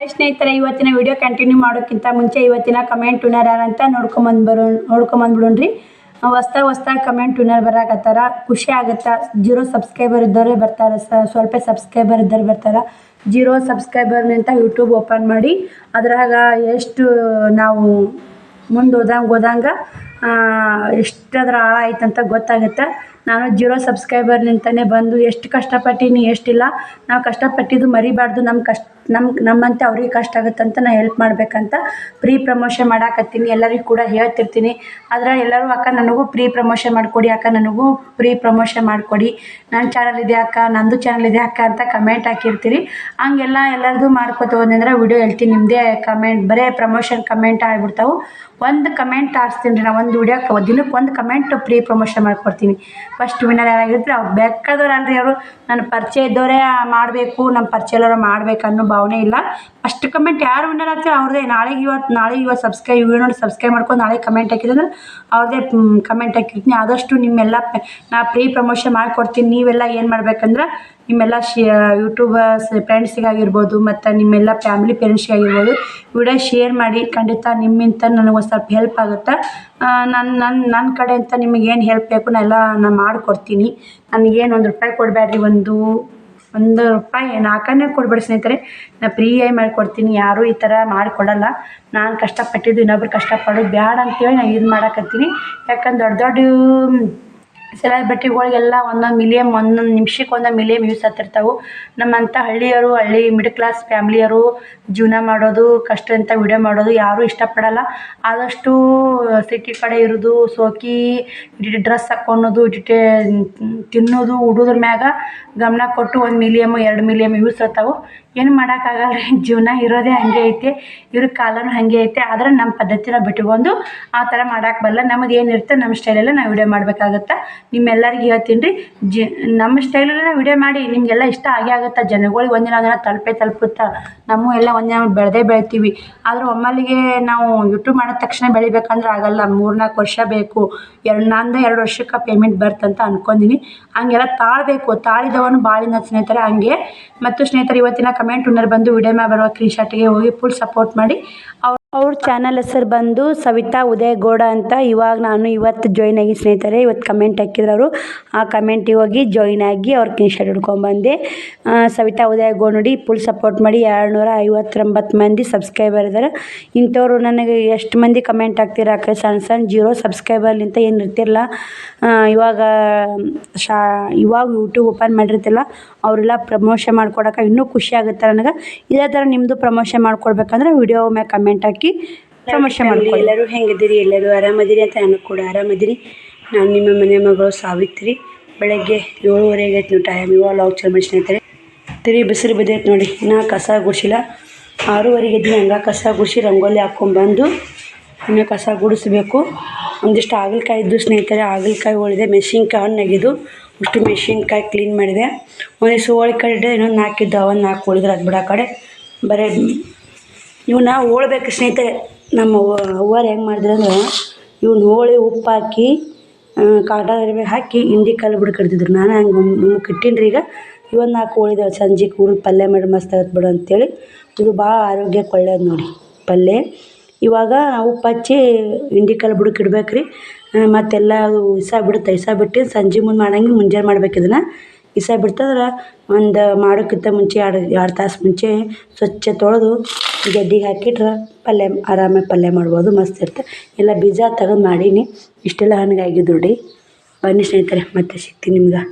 ಸ್ನೇಹಿತರೆ, ಇವತ್ತಿನ video continue ಮಾಡೋಕ್ಕಿಂತ ಮುಂಚೆ ಇವತ್ತಿನ ಕಮೆಂಟ್ ಟುನರ್ ಅಂತ ನೋಡ್ಕೊಂಬಂದು ಬರೋ ನೋಡ್ಕೊಂಬಂದ್ಬಿಡೋಣ್ರಿ ಹೊಸ್ದಾಗಿ ಹೊಸ್ದಾಗಿ ಕಮೆಂಟ್ ಟುನರ್ ಬರಾಕತ್ತಾರ. ಖುಷಿ ಆಗುತ್ತಾ? ಜೀರೋ ಸಬ್ಸ್ಕ್ರೈಬರ್ ಇದ್ದವರೇ ಬರ್ತಾರೆ ಸ ಸ್ವಲ್ಪ ಸಬ್ಸ್ಕ್ರೈಬರ್ ಇದ್ದವ್ರು ಬರ್ತಾರೆ. ಜೀರೋ ಸಬ್ಸ್ಕ್ರೈಬರ್ನಿಂತ ಯೂಟ್ಯೂಬ್ ಓಪನ್ ಮಾಡಿ. ಅದ್ರಾಗ ಎಷ್ಟು ನಾವು ಮುಂದೆ ಹೋದಂಗೆ ಹೋದಂಗೆ ಎಷ್ಟದ್ರ ಆಳ ಅಂತ ಗೊತ್ತಾಗುತ್ತೆ. ನಾನು ಜೀರೋ ಸಬ್ಸ್ಕ್ರೈಬರ್ನಿಂತನೇ ಬಂದು ಎಷ್ಟು ಕಷ್ಟಪಟ್ಟೀನಿ, ಎಷ್ಟಿಲ್ಲ. ನಾವು ಕಷ್ಟಪಟ್ಟಿದ್ದು ಮರಿಬಾರ್ದು. ನಮ್ಮ ಕಷ್ಟ ನಮ್ಮ ನಮ್ಮಂತೆ ಅವ್ರಿಗೆ ಕಷ್ಟ ಆಗುತ್ತಂತ ನಾ ಹೆಲ್ಪ್ ಮಾಡಬೇಕಂತ ಪ್ರೀ ಪ್ರಮೋಷನ್ ಮಾಡಾಕತ್ತೀನಿ. ಎಲ್ಲರಿಗೂ ಕೂಡ ಹೇಳ್ತಿರ್ತೀನಿ. ಆದ್ರೆ ಎಲ್ಲರೂ ಅಕ್ಕ ನನಗೂ ಪ್ರೀ ಪ್ರಮೋಷನ್ ಮಾಡಿಕೊಡಿ, ಅಕ್ಕ ನನಗೂ ಪ್ರೀ ಪ್ರಮೋಷನ್ ಮಾಡಿಕೊಡಿ. ನನ್ನ ಚಾನಲ್ ಇದೆ ಅಕ್ಕ, ನಂದು ಚಾನಲ್ ಇದೆ ಅಕ್ಕ ಅಂತ ಕಮೆಂಟ್ ಹಾಕಿರ್ತೀರಿ. ಹಂಗೆಲ್ಲ ಎಲ್ಲರದು ಮಾಡ್ಕೊತ ಹೋದಂದ್ರೆ ವಿಡಿಯೋ ಹೇಳ್ತೀನಿ. ನಿಮ್ಮದೇ ಕಮೆಂಟ್ ಬರೇ ಪ್ರಮೋಷನ್ ಕಮೆಂಟ್ ಆಗಿಬಿಡ್ತಾವೆ. ಒಂದು ಕಮೆಂಟ್ ಹಾರಿಸ್ತೀನಿ ರೀ ನಾ, ಒಂದು ವಿಡಿಯೋಕ್ಕೆ ದಿನಕ್ಕೆ ಒಂದು ಕಮೆಂಟ್ ಪ್ರೀ ಪ್ರಮೋಷನ್ ಮಾಡ್ಕೊಡ್ತೀನಿ. ಫಸ್ಟ್ ವಿನ್ನರ್ ಯಾರಾಗಿರ್ತಾರೆ ಅವ್ರು ಬೇಕಾದವ್ರು ಅಲ್ರಿ ಅವರು. ನನ್ನ ಪರಿಚಯ ಇದ್ದವರೇ ಮಾಡಬೇಕು, ನಮ್ಮ ಪರಿಚಯ ಇಲ್ಲವ್ರು ಮಾಡ್ಬೇಕು ಅನ್ನೋ ಭಾವನೆ ಇಲ್ಲ. ಅಷ್ಟು ಕಮೆಂಟ್ ಯಾರು ವಿನ್ನರ್ ಆಗ್ತಾರೆ ನಾಳೆಗೆ ಇವತ್ತು ನಾಳೆಗೆ ಇವತ್ತು ಸಬ್ಸ್ಕ್ರೈಬ್ ಇವ್ರು ನೋಡಿ ಸಬ್ಸ್ಕ್ರೈಬ್ ಮಾಡ್ಕೊಂಡು ನಾಳೆ ಕಮೆಂಟ್ ಹಾಕಿದ್ರೆ ಅವ್ರದೇ ಕಮೆಂಟ್ ಹಾಕಿರ್ತೀನಿ. ಆದಷ್ಟು ನಿಮ್ಮೆಲ್ಲ ನಾ ಪ್ರೀ ಪ್ರಮೋಷನ್ ಮಾಡಿಕೊಡ್ತೀನಿ. ನೀವೆಲ್ಲ ಏನು ಮಾಡ್ಬೇಕಂದ್ರೆ ನಿಮ್ಮೆಲ್ಲ ಶೇ ಯೂಟ್ಯೂಬರ್ಸ್ ಫ್ರೆಂಡ್ಸಿಗಾಗಿರ್ಬೋದು ಮತ್ತು ನಿಮ್ಮೆಲ್ಲ ಫ್ಯಾಮಿಲಿ ಪೇರೆಂಟ್ಸ್ಗಾಗಿರ್ಬೋದು ವಿಡಿಯೋ ಶೇರ್ ಮಾಡಿ. ಖಂಡಿತ ನಿಮ್ಮಿಂದ ನನಗೆ ಒಂದು ಸ್ವಲ್ಪ ಹೆಲ್ಪ್ ಆಗುತ್ತೆ. ನನ್ನ ನನ್ನ ನನ್ನ ಕಡೆ ನಿಮಗೆ ಏನು ಹೆಲ್ಪ್ ಬೇಕು, ನಾ ಎಲ್ಲ ನಾನು ಮಾಡಿಕೊಡ್ತೀನಿ. ನನಗೇನು ಒಂದು ರೂಪಾಯಿ ಕೊಡಬೇಡ್ರಿ ಒಂದು. ಒಂದು ರೂಪಾಯಿ ನಾಲ್ಕನ್ನೇ ಕೊಡ್ಬೇಡಿ ಸ್ನೇಹಿತರೆ. ನಾ ಫ್ರೀಯಾಗಿ ಮಾಡಿಕೊಡ್ತೀನಿ. ಯಾರೂ ಈ ಥರ ಮಾಡಿಕೊಡಲ್ಲ. ನಾನು ಕಷ್ಟಪಟ್ಟಿದ್ದು ಇನ್ನೊಬ್ರು ಕಷ್ಟಪಡೋದು ಅಂತ ಅಂತೇಳಿ ನಾನು ಇದು ಮಾಡಕತ್ತೀನಿ. ಯಾಕಂದ್ರೆ ದೊಡ್ಡ ದೊಡ್ಡ ಸೆಲೆಬ್ರಿಟಿಗಳಿಗೆಲ್ಲ ಒಂದೊಂದು ಮಿಲಿಯಮ್ ಒಂದೊಂದು ನಿಮಿಷಕ್ಕೆ ಒಂದೊಂದು ಮಿಲಿಯಮ್ ಯೂಸ್ ಹತ್ತಿರ್ತಾವೆ. ನಮ್ಮಂಥ ಹಳ್ಳಿಯರು, ಹಳ್ಳಿ ಮಿಡ್ಲ್ ಕ್ಲಾಸ್ ಫ್ಯಾಮ್ಲಿಯರು ಜೀವನ ಮಾಡೋದು ಕಷ್ಟ ಅಂತ ವಿಡಿಯೋ ಮಾಡೋದು ಯಾರೂ ಇಷ್ಟಪಡಲ್ಲ. ಆದಷ್ಟು ಸಿಟಿ ಕಡೆ ಇರೋದು, ಸೋಕಿ ಡ್ರೆಸ್ ಹಾಕ್ಕೊಳೋದು ತಿನ್ನೋದು, ಉಡೋದ್ರ ಮ್ಯಾಗ ಗಮನ ಕೊಟ್ಟು ಒಂದು ಮಿಲಿಯಮ್ ಎರಡು ಮಿಲಿಯಮ್ ಯೂಸ್ ಆಗ್ತಾವೆ ಏನು ಮಾಡೋಕ್ಕಾಗಲ್ಲ ರೀ ಜೀವನ ಇರೋದೇ ಹಾಗೆ ಐತೆ ಇವ್ರ ಕಾಲನೂ ಹಾಗೆ ಐತೆ, ಆದ್ರೆ ನಮ್ಮ ಪದ್ಧತಿನ ಬಿಟ್ಕೊಂಡು ಆ ಥರ ಮಾಡೋಕೆ ಬರಲ್ಲ. ನಮ್ಮದು ಏನಿರುತ್ತೆ ನಮ್ಮ ಸ್ಟೈಲಲ್ಲೇ ನಾವು ವಿಡಿಯೋ ಮಾಡಬೇಕಾಗತ್ತೆ? ನಿಮ್ಮೆಲ್ಲರಿಗೂ ಹೇಳ್ತೀನಿ ರೀ, ಜಿ ನಮ್ಮ ಸ್ಟೈಲಲ್ಲೇ ವಿಡಿಯೋ ಮಾಡಿ, ನಿಮಗೆಲ್ಲ ಇಷ್ಟ ಆಗೇ ಆಗುತ್ತೆ? ಜನಗಳಿಗೆ ಒಂದಿನ ಒಂದಿನ ತಲುಪೇ ತಲುಪುತ್ತೆ? ನಮ್ಮ ಎಲ್ಲ ಒಂದಿನ ಬೆಳೆದೇ ಬೆಳಿತೀವಿ. ಆದ್ರೆ ಒಮ್ಮಲ್ಲಿಗೆ ನಾವು ಯೂಟ್ಯೂಬ್ ಮಾಡಿದ ತಕ್ಷಣ ಬೆಳಿಬೇಕಂದ್ರೆ ಆಗಲ್ಲ. ಮೂರ್ನಾಲ್ಕು ವರ್ಷ ಬೇಕು. ಎರಡು, ನಂದು ಎರಡು ವರ್ಷಕ್ಕೆ ಪೇಮೆಂಟ್ ಬರ್ತಂತ ಅನ್ಕೊಂಡಿನಿ. ಹಂಗೆಲ್ಲ ತಾಳ್ಬೇಕು. ತಾಳಿದವನು ಬಾಳಿನ ಸ್ನೇಹಿತರೆ ಹಂಗೆ. ಮತ್ತು ಸ್ನೇಹಿತರೆ, ಇವತ್ತಿನ ಕಮೆಂಟ್ ಉನ್ನರ್ ಬಂದು ವಿಡಿಯೋ ಮೇಲೆ ಬರುವ ಗೆ ಹೋಗಿ ಫುಲ್ ಸಪೋರ್ಟ್ ಮಾಡಿ. ಅವ್ರ ಅವ್ರ ಚಾನಲ್ ಹೆಸರು ಬಂದು ಸವಿತಾ ಉದಯ ಗೌಡ ಅಂತ. ಇವಾಗ ನಾನು ಇವತ್ತು ಜಾಯ್ನ್ ಆಗಿ ಸ್ನೇಹಿತರೆ ಇವತ್ತು ಕಮೆಂಟ್ ಹಾಕಿದ್ರು ಅವರು ಆ ಕಮೆಂಟಿಗೆ ಹೋಗಿ ಜಾಯ್ನ್ ಆಗಿ ಅವ್ರ ಕಿನ್ಶರ್ಟ್ ಹಿಡ್ಕೊಂಬಂದೆ ಆ, ಸವಿತಾ ಉದಯ ಗೌಡ ನೋಡಿ ಫುಲ್ ಸಪೋರ್ಟ್ ಮಾಡಿ ಎರಡು ನೂರ ಐವತ್ತೊಂಬತ್ತು ಮಂದಿ ಸಬ್ಸ್ಕ್ರೈಬರ್ ಇದ್ದಾರೆ ಇಂಥವ್ರು ನನಗೆ ಎಷ್ಟು ಮಂದಿ ಕಮೆಂಟ್ ಹಾಕ್ತೀರಾ ಅಕ್ಕ ಸಣ್ಣ ಸಣ್ಣ ಜೀರೋ ಸಬ್ಸ್ಕ್ರೈಬರ್ಲಿಂತ ಏನು ಇರ್ತಿರಲ್ಲ ಇವಾಗ ಶಾ ಇವಾಗ ಯೂಟ್ಯೂಬ್ ಓಪನ್ ಮಾಡಿರ್ತಿಲ್ಲ. ಅವರೆಲ್ಲ ಪ್ರಮೋಷನ್ ಮಾಡ್ಕೊಡಕ್ಕೆ ಇನ್ನೂ ಖುಷಿ ಆಗುತ್ತೆ ನನಗೆ. ಇದೇ ಥರ ನಿಮ್ಮದು ಪ್ರಮೋಷನ್ ಮಾಡ್ಕೊಡ್ಬೇಕಂದ್ರೆ ವಿಡಿಯೋ ಮ್ಯಾಗೆ ಕಮೆಂಟ್ ಹಾಕಿ ಪ್ರಮೋಷನ್ ಮಾಡಿ ಎಲ್ಲರೂ ಹೆಂಗಿದ್ದೀರಿ? ಎಲ್ಲರೂ ಆರಾಮದಿರಿ ಅಂತ ನಾನು ಕೂಡ ಆರಾಮದಿರಿ. ನಾನು ನಿಮ್ಮ ಮನೆ ಮಗಳು ಸಾವಿತ್ರಿ. ಬೆಳಗ್ಗೆ ಏಳುವರೆಗೆ ಆಯ್ತು ನೀವು ಟೈಮ್ ಇವಾಗ ಲಾಗ್ ಚಲ್ ಮಾಡಿ ಸ್ನೇಹಿತರೆ ತಿರಿ ಬಿಸಿಲು ಬಿದ್ದೈತೆ ನೋಡಿ ಇನ್ನೂ ಕಸ ಗುಡಿಸಿಲ್ಲ. ಆರೂವರೆಗೆ ಇದ್ದೀನಿ ಹಂಗೆ ಕಸ ಗುಡಿಸಿ ರಂಗೋಲಿ ಹಾಕ್ಕೊಂಡ್ಬಂದು ಇನ್ನೂ ಕಸ ಗುಡಿಸ್ಬೇಕು. ಒಂದಿಷ್ಟು ಹಾಗಲಕಾಯಿ ಇದ್ದು ಸ್ನೇಹಿತರೆ ಹಾಗಲಕಾಯಿ ಉಳಿದೆ ಮೆಣಸಿನ್ಕಾಯಿ ಹಣ್ಣಾಗಿದ್ದು ಅಷ್ಟು ಮೆಣಸಿನ್ಕಾಯಿ ಕ್ಲೀನ್ ಮಾಡಿದೆ. ಒಂದಿಷ್ಟು ಹೋಳಿ ಕಡೆ ಇನ್ನೊಂದು ನಾಲ್ಕಿದ್ದು ಒಂದು ನಾಲ್ಕು ಉಳಿದ್ರೆ ಅದು ಬಿಡೋ ಕಡೆ. ಬರೀ ಇವನ್ನ ಹೋಳ್ಬೇಕು ಸ್ನೇಹಿತರೆ. ನಮ್ಮ ಅವ್ವ ಅವ್ವಾರು ಹೆಂಗೆ ಮಾಡಿದ್ರು ಅಂದ್ರೆ ಇವ್ನ ಹೋಳಿ ಉಪ್ಪು ಹಾಕಿ ಕಾಟ ಅರಿವೆ ಹಾಕಿ ಹಿಂಡಿ ಕಲ್ಲು ಬಿಡು ಕಟ್ತಿದ್ರು. ನಾನು ಹಂಗೆ ಮುಮ್ಮಕ್ಕೆ ಇಟ್ಟೀನಿ ರೀ ಈಗ. ಇವನ್ನ ನಾಲ್ಕು ಹೋಳಿದಾವೆ ಸಂಜೆ ಕೂರು ಪಲ್ಯ ಮಾಡಿ ಮಸ್ತ್ ಆಗತ್ತೆ ಬಿಡು ಅಂತೇಳಿ. ಇದು ಭಾಳ ಆರೋಗ್ಯಕ್ಕೆ ಒಳ್ಳೇದು ನೋಡಿ ಪಲ್ಯ. ಇವಾಗ ಉಪ್ಪು ಹಚ್ಚಿ ಹಿಂಡಿ ಕಲ್ಲು ಬುಡಕ್ಕೆ ಇಡ್ಬೇಕು ರೀ ಮತ್ತೆಲ್ಲ ಅದು ಬಿಡುತ್ತೆ ಇಸ ಬಿಟ್ಟು ಸಂಜೆ ಮುಂದೆ ಮಾಡಂಗೆ ಮುಂಜಾನೆ ಮಾಡ್ಬೇಕು ಇದನ್ನು. ಇಸ ಬಿಡ್ತಂದ್ರೆ? ಒಂದು ಮಾಡೋಕ್ಕಿಂತ ಮುಂಚೆ ಎರಡು ಎರಡು ತಾಸು ಮುಂಚೆ ಸ್ವಚ್ಛ ತೊಳೆದು ಗಡ್ಡಿಗೆ ಹಾಕಿಟ್ರೆ ಪಲ್ಯ, ಆರಾಮಾಗಿ ಪಲ್ಯ ಮಾಡ್ಬೋದು, ಮಸ್ತ್ ಇರುತ್ತೆ ಎಲ್ಲ ಬೀಜ ತೆಗೆದು ಮಾಡೀನಿ. ಇಷ್ಟೆಲ್ಲ ಹಣ್ಣಾಗಿದ್ದು ನೋಡಿ ಬನ್ನಿ ಸ್ನೇಹಿತರೆ, ಮತ್ತೆ ಸಿಗ್ತೀನಿ ನಿಮ್ಗೆ.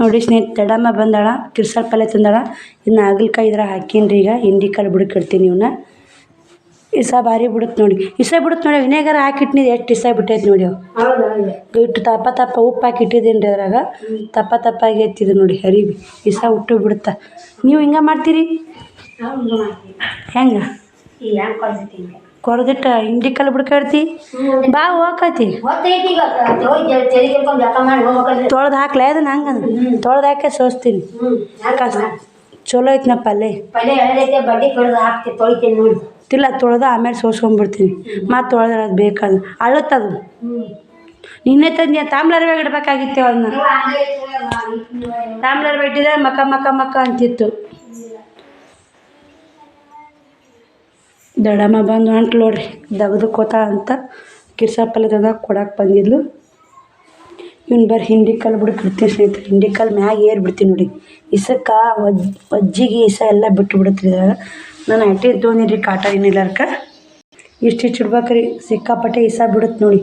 ನೋಡಿ ಸ್ನೇಹಿತ ದಡಮ್ಮ ಬಂದಾಳ ತಿರ್ಸಾಳ ಪಲ್ಯ ತಂದಾಳ. ಇನ್ನು ಹಾಗಲ್ಕಾಯಿ ಇದ್ರ ಹಾಕೀನಿ ರೀ ಈಗ. ಹಿಂಡಿ ಕಾಳು ಬುಡಕ್ಕೆ ಇಡ್ತೀನಿ ಇವನ್ನ ಇಸ ಭಾರಿ ಬಿಡುತ್ತೆ ನೋಡಿ. ಇಸ ಬಿಡುತ್ತೆ ನೋಡಿ ವಿನೇಗರ್ ಹಾಕಿಟ್ಟಿನಿ ಎಷ್ಟು ಇಸ ಬಿಟ್ಟೈತೆ ನೋಡಿ ಅವು. ಇಟ್ಟು ತಪ್ಪ ತಪ್ಪ ಉಪ್ಪು ಹಾಕಿ ಇಟ್ಟಿದ್ದೀನಿ ರೀ ಅದ್ರಾಗ. ತಪ್ಪ ತಪ್ಪಾಗಿ ಎತ್ತಿದ್ದು ನೋಡಿ ಹರಿಬಿ ಇಸ ಹುಟ್ಟು ಬಿಡುತ್ತೆ. ನೀವು ಹಿಂಗೆ ಮಾಡ್ತೀರಿ? ಹೆಂಗೆ ಕೊರದಿಟ್ಟ ಹಿಂಡಿ ಕಲ್ಲು ಬಿಡ್ಕಾಡ್ತಿ ಬಾ ಹೋಗತಿ ತೊಳ್ದು ಹಾಕ್ಲೇ ಅದನ್ನ ಹಂಗೆ ತೊಳ್ದು ಹಾಕಿ ಸೋಸ್ತೀನಿ. ಕಸ್ ಚಲೋ ಐತೆ ನಾ ಪಲ್ಯ ತಿಲ್ಲ ತೊಳ್ದು ಆಮೇಲೆ ಸೋಸ್ಕೊಂಡ್ಬಿಡ್ತೀನಿ ಮತ್ತೆ ತೊಳೆದ್ರೆ ಅದು ಬೇಕಲ್ಲ ಅಳುತ್ತದು ನಿನ್ನೆ ತಂದು ತಾಮ್ಲಾರ್ವೆ ಇಡಬೇಕಾಗಿತ್ತು ಅದನ್ನ ತಾಮ್ಲಾರ್ವೆ ಇಟ್ಟಿದ್ರೆ ಮಕ ಮಕ ಮಕ ಅಂತಿತ್ತು. ದಡಮ್ಮ ಬಂದು ಹೊಂಟ್ಲು ನೋಡ್ರಿ ದಗದಕ್ಕೋತ ಅಂತ ಕಿರ್ಸಪ್ಪಲ್ಲಿ ತಂದಾಗ ಕೊಡಕ್ಕೆ ಬಂದಿದ್ಲು. ಇವ್ನು ಬರ್ರಿ ಹಿಂಡಿ ಕಲ್ಲು ಬಿಡಕ್ಕೆ ಬಿಡ್ತೀನಿ ಸ್ನೇಹಿತರೆ, ಹಿಂಡಿ ಕಲ್ಲು ಮ್ಯಾಗ ಏರಿ ಬಿಡ್ತೀನಿ ನೋಡಿ. ಇಸಕ್ಕೆ ಒಜ್ ಒಜ್ಜಿಗೆ ಇಸ ಎಲ್ಲ ಬಿಟ್ಟು ಬಿಡುತ್ತೆ ಇದ್ರಾಗ. ನಾನು ಅಟ್ಟಿ ತೊಗೊಂಡಿನಿ ಕಾಟ ಏನಿಲ್ಲ ಅರ್ಕ ಇಷ್ಟು ಇಷ್ಟು ಇಡ್ಬೇಕ್ರಿ, ಸಿಕ್ಕಾಪಟ್ಟೆ ಇಸ ಬಿಡುತ್ತೆ ನೋಡಿ.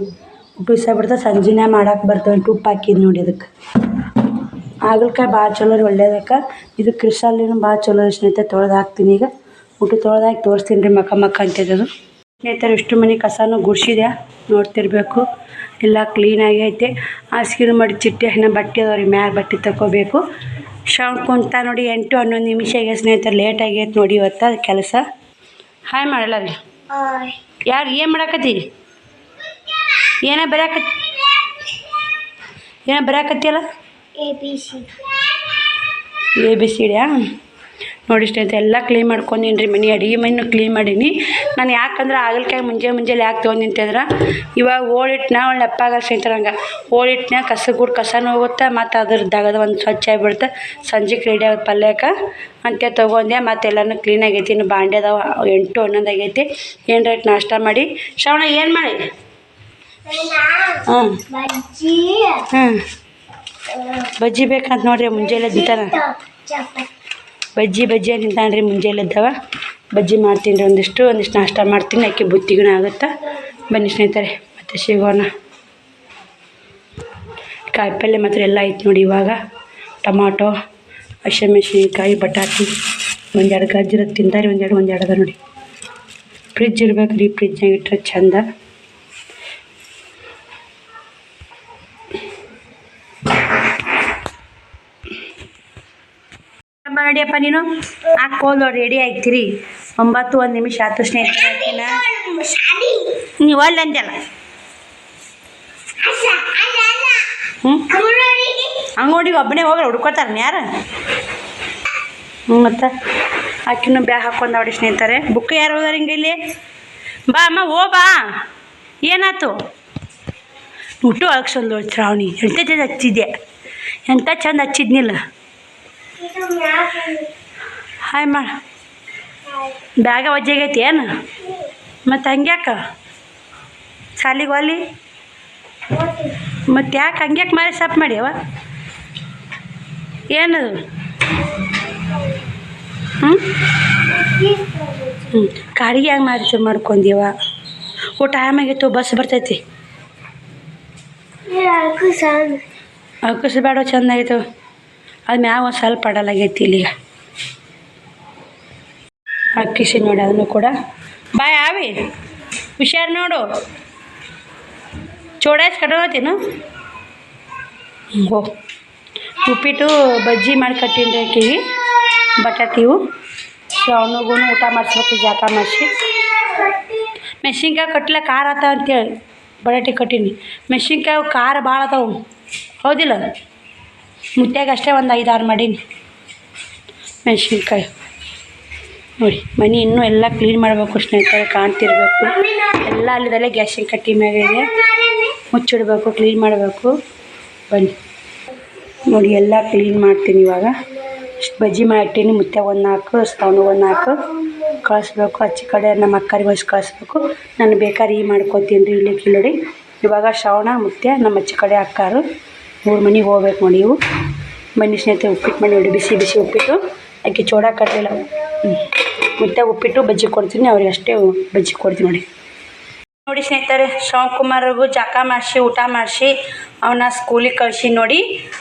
ಉಪ್ಪು ಇಸ ಬಿಡ್ತಾ ಸಂಜೆನೇ ಮಾಡಕ್ಕೆ ಬರ್ತವೆ ಉಪ್ಪು ಹಾಕಿದ್ದು ನೋಡಿ ಅದಕ್ಕೆ ಹಾಗಲ್ಕಾಯಿ ಭಾಳ ಚಲೋ ರೀ ಒಳ್ಳೇದಕ್ಕೆ ಇದು ಕ್ರಿಶಾಲಿನೂ ಭಾಳ ಚಲೋ ಸ್ನೇಹಿತ ಸ್ನೇಹಿತರೆ, ತೊಳೆದು ಹಾಕ್ತೀನಿ ಈಗ. ಊಟ ತೊಳೆದು ಹಾಕಿ ತೋರಿಸ್ತೀನಿ ರೀ ಮಕ್ಕ ಮಕ್ಕ ಅಂತದದು. ಸ್ನೇಹಿತರೆ ಇಷ್ಟು ಮನೆ ಕಸನೂ ಗುಡ್ಸಿದೆ ನೋಡ್ತಿರ್ಬೇಕು. ಎಲ್ಲ ಕ್ಲೀನಾಗಿ ಐತೆ ಹಾಸಿಗೆ ಮಾಡಿ ಚಿಟ್ಟೆ ಹಣ್ಣ ಬಟ್ಟೆ ಅದಾವ ರೀ ಮ್ಯಾಗ ಬಟ್ಟೆ ತಗೋಬೇಕು ಕುಂತ ನೋಡಿ ಎಂಟು ಹನ್ನೊಂದು ನಿಮಿಷ ಆಗೈತೆ ಸ್ನೇಹಿತರು ಲೇಟ್ ಆಗೈತೆ ನೋಡಿ ಇವತ್ತು ಕೆಲಸ. ಹಾಯ್ ಮಾಡಲ್ಲ ರೀ ಯಾರು ಏನು ಮಾಡಾಕತ್ತಿ? ಏನ ಬರಕ ಏನ ಬರಕತ್ತಿಯಲ್ಲ? A B C A B C ಡಿಯಾ? ನೋಡಿ ಸ್ನೇಹಿತರೆ ಎಲ್ಲ ಕ್ಲೀನ್ ಮಾಡ್ಕೊಂಡೀನಿ ರೀ ಮನೆ ಅಡುಗೆ ಮನೆಯೂ ಕ್ಲೀನ್ ಮಾಡೀನಿ. ನಾನು ಯಾಕಂದ್ರೆ ಆಗಲ್ಕಾಯಿ ಮುಂಜೆ ಮುಂಜಾನೆ ಯಾಕೆ ತೊಗೊಂಡಿಂತಂದ್ರೆ ಇವಾಗ ಓಳಿಟ್ನ ಒಳ್ಳೆ ಅಪ್ಪಾಗ ಸ್ನೇಹಿತರೆ ಹಂಗೆ. ಓಳಿಟ್ನ ಕಸ ಗುಡ್ ಕಸನೂ ಹೋಗುತ್ತೆ ಮತ್ತು ಅದ್ರ ದಗದ ಒಂದು ಸ್ವಚ್ಛ ಆಗಿಬಿಡುತ್ತೆ. ಸಂಜೆಗೆ ರೆಡಿ ಆಗುತ್ತೆ ಪಲ್ಯಕ್ಕೆ ಅಂತೆ ತೊಗೊಂಡೆ ಮತ್ತು ಎಲ್ಲನೂ ಕ್ಲೀನ್ ಆಗೈತಿ ಇನ್ನು ಬಾಂಡೆ ಅದಾವ ಎಂಟು ಹನ್ನೊಂದು ಆಗೈತಿ. ಏನು ರೇಟ್ ನಾಷ್ಟ ಮಾಡಿ? ಶ್ರವಣ ಏನು ಮಾಡಿ? ಹಾಂ ಬಜ್ಜಿ. ಹಾಂ ಬಜ್ಜಿ ಬೇಕಂತ ನೋಡ್ರಿ ಮುಂಜಾನೆ ದಿತಾನ ಚಪಾತಿ. ಬಜ್ಜಿ ಬಜ್ಜಿ ರೀ ಮುಂಜಾನೆ ಇದ್ದಾವ ಬಜ್ಜಿ ಮಾಡ್ತೀನಿ ರೀ ಒಂದಿಷ್ಟು ಒಂದಿಷ್ಟು ನಾಷ್ಟ ಮಾಡ್ತೀನಿ ಅಕ್ಕಿ ಬುತ್ತಿಗೂ ಆಗುತ್ತೆ? ಬನ್ನಿ ಸ್ನೇಹಿತರೆ, ಮತ್ತೆ ಸಿಗೋಣ. ಕಾಯಿಪಲ್ಯ ಮಾತ್ರ ಎಲ್ಲ ಐತೆ ನೋಡಿ ಇವಾಗ. ಟೊಮಾಟೊ, ಹಸಿಮೆಣ್ಸಿನ್ಕಾಯಿ, ಬಟಾಟಿ, ಒಂದೆರಡು ಗಜ್ಜರ ತಿಂತಾರೆ ಒಂದೆರಡು ಒಂದೆರಡು ಅದ ನೋಡಿ. ಫ್ರಿಜ್ ಇರ್ಬೇಕು ರೀ, ಫ್ರಿಜ್ನಾಗ ಇಟ್ಟರೆ ಚಂದ. ಮಾಡಿಯಪ್ಪ ನೀನು? ಹಾಕೋದು ರೆಡಿ ಆಯ್ತಿರಿ. ಒಂಬತ್ತು, ಒಂದು ನಿಮಿಷ ಆಯ್ತು ಸ್ನೇಹಿತರೆ ನೀವು ಅಂದ್ಯಲ್ಲ? ಹ್ಞೂ ಅಂಗಡಿಗೆ ಒಬ್ಬನೇ ಹೋಗಿ ಹುಡ್ಕೋತಾರ ಯಾರು? ಹ್ಞೂ ಮತ್ತು? ಆಕಿನೂ ಬ್ಯಾಗ್ ಹಾಕೊಂಡು ಅವಡಿ ಸ್ನೇಹಿತರೆ. ಬುಕ್ ಯಾರು ಹೋದಾರ ಹಿಂಗೆ ಇಲ್ಲಿ? ಬಾ ಅಮ್ಮ ಓ ಬಾ. ಏನಾಯ್ತು ಹುಟ್ಟು ಅಳ್ಸೊಂದು ಶ್ರಾವಣಿ. ಎಂತ ಚಂದ ಹಚ್ಚಿದ್ದೆ ಎಂತ ಚಂದ ಹಚ್ಚಿದ್ನಿಲ್ಲ? ಹಾಯ್ ಮಾ. ಬ್ಯಾಗ ಒಜ್ಜಾಗೈತಿ ಏನು? ಮತ್ತು ಹಂಗ್ಯಾಕ? ಸಾಲಿಗೆ ಒಲಿ ಮತ್ತು ಯಾಕೆ ಹಂಗ್ಯಾಕೆ ಮಾರಿ ಸಪ್ ಮಾಡ್ಯವ ಏನದು ಹ್ಞೂ ಹ್ಞೂ ಕಾಡಿಗೆ ಹೆಂಗೆ ಮಾರಿ ಮಾಡ್ಕೊಂದೀವ ಊಟ ಟೈಮ್ ಆಗಿತ್ತು ಬಸ್ ಬರ್ತೈತಿ. ಅಕ್ಕಸ ಬೇಡ ಚಂದ ಆಯಿತು ಅದು ಮ್ಯಾಗ ಒಂದು ಸ್ವಲ್ಪ ಅಡಲಾಗೈತಿ ಇಲ್ಲಿಗ. ಅಕ್ಕಿಸಿ ನೋಡಿ ಅದನ್ನು ಕೂಡ. ಬಾಯ್ ಆವಿ ಹುಷಾರು ನೋಡು. ಚೋಡಾಸ್ ಕಟ್ಟೋತೀನು ಹೋ ಉಪ್ಪಿಟ್ಟು ಬಜ್ಜಿ ಮಾಡಿ ಕಟ್ಟೀನಿ ಹಾಕಿವಿ ಬಟಾಟಿವು ಸೊ ಅವನಿಗೂ ಊಟ ಮಾಡಿಸ್ಬೇಕು ಜಾಕ ಮಾಡಿಸಿ ಮೆಣಸಿನ್ಕಾಯಿ ಕಟ್ಲ ಖಾರ ಆತಾವ ಅಂತೇಳಿ, ಬಟಾಟಿ ಕಟ್ಟೀನಿ. ಮೆಣಸಿನ್ಕಾಯಿ ಖಾರ ಭಾಳ ಅದಾವು ಹೌದಿಲ್ಲ? ಮುತ್ಯಾಗ ಅಷ್ಟೇ ಒಂದು ಐದಾರು ಮಾಡೀನಿ. ಮೆಣಸಿನ್ಕಾಯಿ. ನೋಡಿ, ಮನೆ ಇನ್ನೂ ಎಲ್ಲ ಕ್ಲೀನ್ ಮಾಡಬೇಕು, ಸ್ನೇಹಿತರೆ, ಕಾಣ್ತಿರ್ಬೇಕು. ಎಲ್ಲ ಅಲ್ಲದಲ್ಲೇ ಗ್ಯಾಸಿನ ಕಟ್ಟಿ ಇದೆ. ಮುಚ್ಚಿಡ್ಬೇಕು ಕ್ಲೀನ್ ಮಾಡಬೇಕು. ಬನ್ನಿ. ನೋಡಿ, ಎಲ್ಲ ಕ್ಲೀನ್ ಮಾಡ್ತೀನಿ ಇವಾಗ. ಇಷ್ಟು ಬಜ್ಜಿ ಮಾಡಿಟ್ಟೀನಿ ಮುತ್ತೆ ಒಂದು ನಾಲ್ಕು ಸ್ಟವ್ನು ಒಂದು ನಾಲ್ಕು. ಕಳಿಸ್ಬೇಕು, ಅಚ್ಚಿ ಕಡೆ ನಮ್ಮ ಅಕ್ಕರಿಗೆ ಹೊಯ್ಸಿ ಕಳಿಸ್ಬೇಕು. ನಾನು ಬೇಕಾದ್ರೆ ಈ ಮಾಡ್ಕೊತೀನಿ ರೀ ಇಲ್ಲಿ ಕಿಲೋಡಿ ಇವಾಗ ಶ್ರವಣ ಮುತ್ತೆ ನಮ್ಮ ಅಚ್ಚಿ ಕಡೆ ಅಕ್ಕಾರು. ಮೂರು ಮನೆಗೆ ಹೋಗ್ಬೇಕು ನೋಡಿ ಇವು. ಮನೆ ಸ್ನೇಹಿತರೆ ಉಪ್ಪಿಟ್ಟು ಮಾಡಿ ನೋಡಿ, ಬಿಸಿ ಬಿಸಿ ಉಪ್ಪಿಟ್ಟು. ಅಕ್ಕಿ ಚೋಡ ಕಟ್ಟಲಿಲ್ಲ ಮತ್ತೆ ಉಪ್ಪಿಟ್ಟು, ಬಜ್ಜಿ ಕೊಡ್ತೀನಿ. ಅವ್ರಿಗೆ ಅಷ್ಟೇ ಬಜ್ಜಿ ಕೊಡ್ತೀನಿ ನೋಡಿ. ನೋಡಿ ಸ್ನೇಹಿತರೆ ಶಿವಕುಮಾರ್ಗೂ ಜಾಕ ಮಾಡಿಸಿ, ಊಟ ಮಾಡಿಸಿ ಅವನ್ನ ಸ್ಕೂಲಿಗೆ ಕಳಿಸಿ ನೋಡಿ.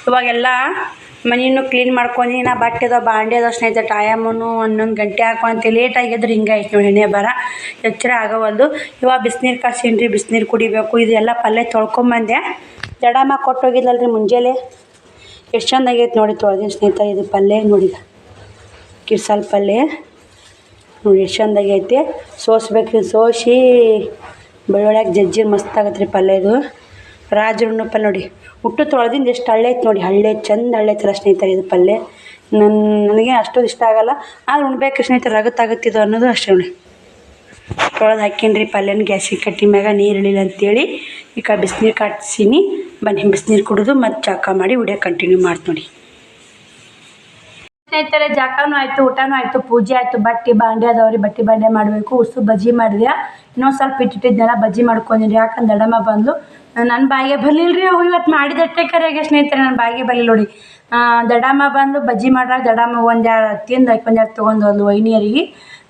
ಇವಾಗೆಲ್ಲ ಮನೆಯನ್ನು ಕ್ಲೀನ್ ಮಾಡ್ಕೊಂಡು ನಾ ಬಟ್ಟೆ ಅದಾವ ಬಾಂಡೆ ಅದಾವ ಸ್ನೇಹಿತರೆ ಹನ್ನೊಂದು ಗಂಟೆ ಹಾಕೊಂತ ಲೇಟ್ ಆಗಿದ್ರೆ ಹಿಂಗೆ ಆಯ್ತು ನೋಡಿ ಎಣ್ಣೆ ಬರ. ಎಚ್ಚರ ಆಗವಲ್ದು ಇವಾಗ ಬಿಸಿನೀರು ಕಾಸಿನ್ರಿ ಬಿಸಿನೀರು ಕುಡಿಬೇಕು, ಇದೆಲ್ಲ ಪಲ್ಯ ತೊಳ್ಕೊಂಬಂದೆ. ಜಡಮ್ಮ ಕೊಟ್ಟೋಗಿದ್ಲಲ್ರಿ ಮುಂಜಾನೆ. ಎಷ್ಟು ಚಂದ ಆಗೈತೆ ನೋಡಿ ತೊಳೆದಿನ ಸ್ನೇಹಿತರೆ, ಇದು ಪಲ್ಯ ನೋಡಿ ಕಿರ್ಸಾಲ್ ಪಲ್ಯ. ನೋಡಿ, ಎಷ್ಟು ಚಂದ ಆಗೈತೆ. ಸೋಸ್ಬೇಕು ಸೋಸಿ. ಬೆಳ್ಳುಳ್ಳಿಯಾಗ ಜಜ್ಜಿ ಮಸ್ತ್ ಆಗತ್ತೆ ರೀ ಪಲ್ಯ ಇದು. ರಾಜರುಣ್ಣು ಪಲ್ಲೆ ನೋಡಿ, ಹುಟ್ಟು ತೊಳೆದಿಂದ ಎಷ್ಟು ಹಳ್ಳೆ ಐತೆ ನೋಡಿ, ಹಳ್ಳೆ ಚಂದ ಹಳ್ಳೆ ಐತಲ್ಲ ಸ್ನೇಹಿತರೆ ಇದು ಪಲ್ಯ ನನ್ನ ನನಗೆ ಅಷ್ಟೊಂದು ಇಷ್ಟ ಆಗಲ್ಲ, ಆದ್ರೆ ಉಣ್ಬೇಕು ಸ್ನೇಹಿತರೆ ಇದು ಅನ್ನೋದು ಅಷ್ಟೇ ನೋಡಿ. ತೊಳೆದು ಹಾಕೀನಿ ಪಲ್ಯನ ಗ್ಯಾಸಿಗೆ ಕಟ್ಟಿ ಮ್ಯಾಗ ನೀರು ಇಳಿಲ್ಲ ಅಂತೇಳಿ. ಈಗ ಬಿಸಿನೀರು ಕಾಡ್ಸೀನಿ ಬನ್ನಿ ಬಿಸಿನೀರು ಕುಡಿದು ಮತ್ತು ಚಾಕ ಮಾಡಿ ಉಡಿಯೋಕೆ ಕಂಟಿನ್ಯೂ ಮಾಡ್ತು ನೋಡಿ. ಸ್ನೇಹಿತರೆ ಜಾಕನೂ ಆಯಿತು, ಊಟನೂ ಆಯಿತು, ಪೂಜೆ ಆಯಿತು, ಬಟ್ಟೆ ಬಾಂಡೆ ಅದಾವ್ರಿ ಬಟ್ಟೆ ಬಾಂಡೆ ಮಾಡಬೇಕು ಉಸು ಬಜ್ಜಿ ಮಾಡಿದ್ಯಾ? ಇನ್ನೊಂದು ಸ್ವಲ್ಪ ಇಟ್ಟಿಟ್ಟಿದ್ದೆಲ್ಲ ಬಜ್ಜಿ ಮಾಡ್ಕೊಂಡಿರಿ ಯಾಕಂದ್ರೆ ದಡಮ್ಮ ಬಂದು ನನ್ನ ಬಾಯಿಗೆ ಬರಲಿಲ್ಲ ರೀ ಅವು ಇವತ್ತು ಮಾಡಿದಷ್ಟೇ ಕರೆಗೆ ಸ್ನೇಹಿತರೆ ನನ್ನ ಬಾಯಿಗೆ ಬರಲಿಲ್ಲ ನೋಡಿ. ದಡಮ್ಮ ಬಂದು ಬಜ್ಜಿ ಮಾಡ್ರಾಗ ದಡಮ್ಮ ಒಂದೆರಡು ತಿಂದು ಆಕೆ ಒಂದೆರಡು ತೊಗೊಂಡು ಒಂದು ವೈನಿಯರಿಗೆ.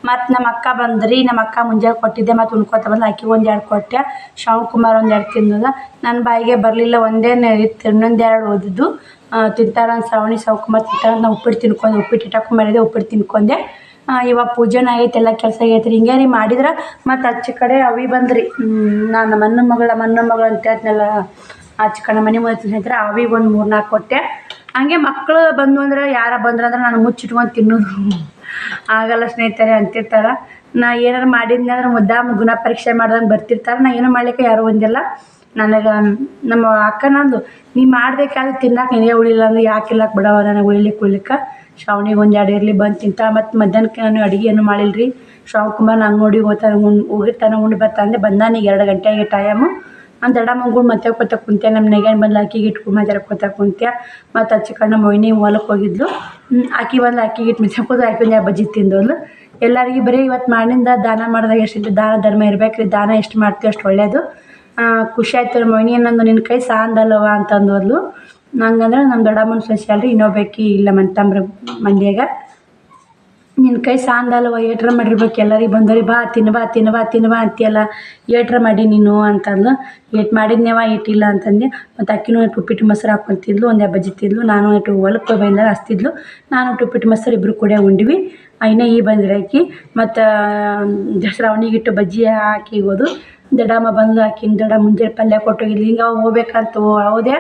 ಮತ್ತು ನಮ್ಮ ಅಕ್ಕ ಬಂದ್ರಿ ನಮ್ಮ ಅಕ್ಕ ಮುಂಜಾನೆ ಕೊಟ್ಟಿದ್ದೆ ಮತ್ತು ಉಣ್ಕೊತ ಬಂದು ಅಕ್ಕಿ ಒಂದೆರಡು ಕೊಟ್ಟೆ ಶ್ರವಣ್ ಕುಮಾರ್ ಒಂದೆರಡು ತಿಂದದ. ನನ್ನ ಬಾಯಿಗೆ ಬರಲಿಲ್ಲ ಒಂದೇ ಇತ್ತು ಇನ್ನೊಂದೆರಡು ಓದಿದ್ದು. ತಿಂತಾರ, ಶ್ರಾವಣಿ ಸೌಕುಮಾರ್ ತಿಂತಾರ ನಾ ಉಪ್ಪಿಟ್ಟು ತಿನ್ಕೊಂಡೆ, ಉಪ್ಪಿಟ್ಟು ಇಟ್ಟಕ್ಕೆ ಮಾಡಿದೆ ಉಪ್ಪಿಟ್ಟು ತಿನ್ಕೊಂಡೆ. ಇವಾಗ ಪೂಜೆನ ಆಗೈತೆ, ಎಲ್ಲ ಕೆಲಸ ಆಗೈತೆ. ರೀ ಹಿಂಗೆ ರೀ ಮಾಡಿದ್ರೆ ಮತ್ತು ಅಚ್ಚ ಕಡೆ ಅವಿ ಬಂದ್ರಿ. ನಾನು ಮನ್ನ ಮಗಳ ಮನ್ನ ಮಗಳು ಅಂತ ಹೇಳ್ತನಲ್ಲ ಆಚೆ ಕಡೆ ಮನೆ ಮುಂದೆ ಸ್ನೇಹಿತರೆ ಅವಿ ಒಂದು ಮೂರು ನಾಲ್ಕು ಕೊಟ್ಟೆ. ಹಂಗೆ ಮಕ್ಕಳು ಬಂದು ಅಂದ್ರೆ ಯಾರ ಬಂದ್ರೆ ಅಂದ್ರೆ ನಾನು ಮುಚ್ಚಿಟ್ಕೊಂಡು ತಿನ್ನೋದು. ಆಗಲ್ಲ ಸ್ನೇಹಿತರೆ ಅಂತಿರ್ತಾರೆ. ನಾ ಏನಾರು ಮಾಡಿದ್ನಿ ಅಂದ್ರೆ ಮುದ್ದಾಮ ಗುಣ ಪರೀಕ್ಷೆ ಮಾಡ್ದಂಗೆ ಬರ್ತಿರ್ತಾರೆ. ನಾ ಏನು ಮಾಡ್ಲಿಕ್ಕೆ ಯಾರೂ ಒಂದಿಲ್ಲ ನನಗೆ ನಮ್ಮ ಅಕ್ಕನಂದು ನೀ ಮಾಡ್ಬೇಕಾದ್ರೆ ತಿನ್ನಕ್ಕೆ ನೀನೇ ಉಳಿಲ್ಲ ಅಂದ್ರೆ ಯಾಕೆ ಇಲ್ಲಕ್ಕೆ ಬಿಡವ ನನಗೆ ಉಳಿಲಿಕ್ಕೆ ಉಳಿಲಿಕ್ಕೆ ಶ್ರಾವಣಿಗೆ ಒಂದು ಎರಡು ಇರಲಿ ಬಂದು ತಿಂತ, ಮತ್ತು ಮಧ್ಯಾಹ್ನಕ್ಕೆ ನಾನು ಅಡುಗೆ ಏನು ಮಾಡಿಲ್ಲ ರೀ ಶ್ರಾವಣ್ ನೋಡಿ ಹೋಗ್ತಾನ ಉಂಡು ಹೋಗಿರ್ತಾನೆ ಉಂಡು ಬರ್ತಾನೆ ಬಂದಾನೆ ಎರಡು ಗಂಟೆಗೆ ಟೈಮು ಅಂತ ಎಡ ಮಗು ಮತ್ತೆ ಕೊತ್ತ ಕುಂತೆ ನಮ್ಮ ನೆಗನ್ ಬಂದು ಆಕಿಗೆ ಇಟ್ಕೊಂಡು ಕೊತ್ತ ಕುಂತೆ ಮತ್ತು ಹಚ್ಚಿ ಕಣ್ಣ ಮೊಯ್ನಿ ಹೊಲಕ್ಕೆ ಹೋಗಿದ್ಲು. ಅಕ್ಕಿ ಬಂದು ಅಕ್ಕಿಗೆ ಇಟ್ಟು ಮಿಸಾಕೋದು ಅಕ್ಕಿ ಒಂದು ಬಜ್ಜಿ ತಿಂದೋದ್ಲು. ಎಲ್ಲರಿಗೆ ಬರೀ ಇವತ್ತು ಮಾಡಿಂದ ದಾನ ಮಾಡಿದಾಗ ಎಷ್ಟು ದಾನ ಧರ್ಮ ಇರ್ಬೇಕು ದಾನ ಎಷ್ಟು ಮಾಡ್ತೀವಿ ಅಷ್ಟು ಒಳ್ಳೆಯದು ಖುಷಿ ಆಯ್ತು ಮೊಯ್ನಿ ನಂದು ನಿನ್ನ ಕೈ ಸಾಂದಲ್ಲವ ಅಂತಂದೋದ್ಲು ನಂಗಂದ್ರೆ ನಮ್ಮ ದೊಡ್ಡಮ್ಮನ ಸ್ಪೆಷಲ್ ರೀ ಇನ್ನೊಬ್ಬಾಕಿ ಇಲ್ಲ ಮಂತಂಬ್ರ ಮಂದಿಯಾಗ. ನಿನ್ನ ಕೈ ಸಾಂದಲ್ವ ಏಟ್ರ ಮಾಡಿರ್ಬೇಕು ಎಲ್ಲರಿಗೆ ಬಂದವ್ರಿ ಬಾ ತಿನ್ನು ಬಾ ತಿನ್ನು ಬಾ ತಿನ್ನು ಬಾ ಅಂತೀಯಲ್ಲ, ಏಟ್ರ ಮಾಡಿ ನೀನು ಅಂತಂದು ಏಟ್ ಮಾಡಿದ್ನೇವ ಏಟಿಲ್ಲ ಅಂತಂದು ಮತ್ತು ಅಕ್ಕಿನೂ ಉಪ್ಪಿಟ್ಟು ಮೊಸರು ಹಾಕ್ಕೊಂತಿದ್ಲು ಒಂದೇ ಬಜ್ಜಿ ತಿಂದ್ಲು. ನಾನು ಇಟ್ಟು ಹೊಲಕ್ಕೆ ಬಂದಾಗ ಹಸ್ತಿದ್ಲು ನಾನು ಉಪ್ಪಿಟ್ಟು ಮೊಸರು ಇಬ್ಬರು ಕೂಡ ಉಂಡ್ವಿ. ಐನೇ ಈ ಬಂದ್ರೆ ಆಕಿ ಮತ್ತು ಶ್ರಾವಣಿಗೆ ಇಟ್ಟು ಬಜ್ಜಿ ಹಾಕಿ ಹೋದು ದಡಮ್ಮ ಬಂದು ಆಕಿನ ದಡ ಮುಂಜಾನೆ ಪಲ್ಯ ಕೊಟ್ಟೋಗಿದ್ಲು ಹಿಂಗೆ ಹೋಗ್ಬೇಕಂತ ಹೋದೆ.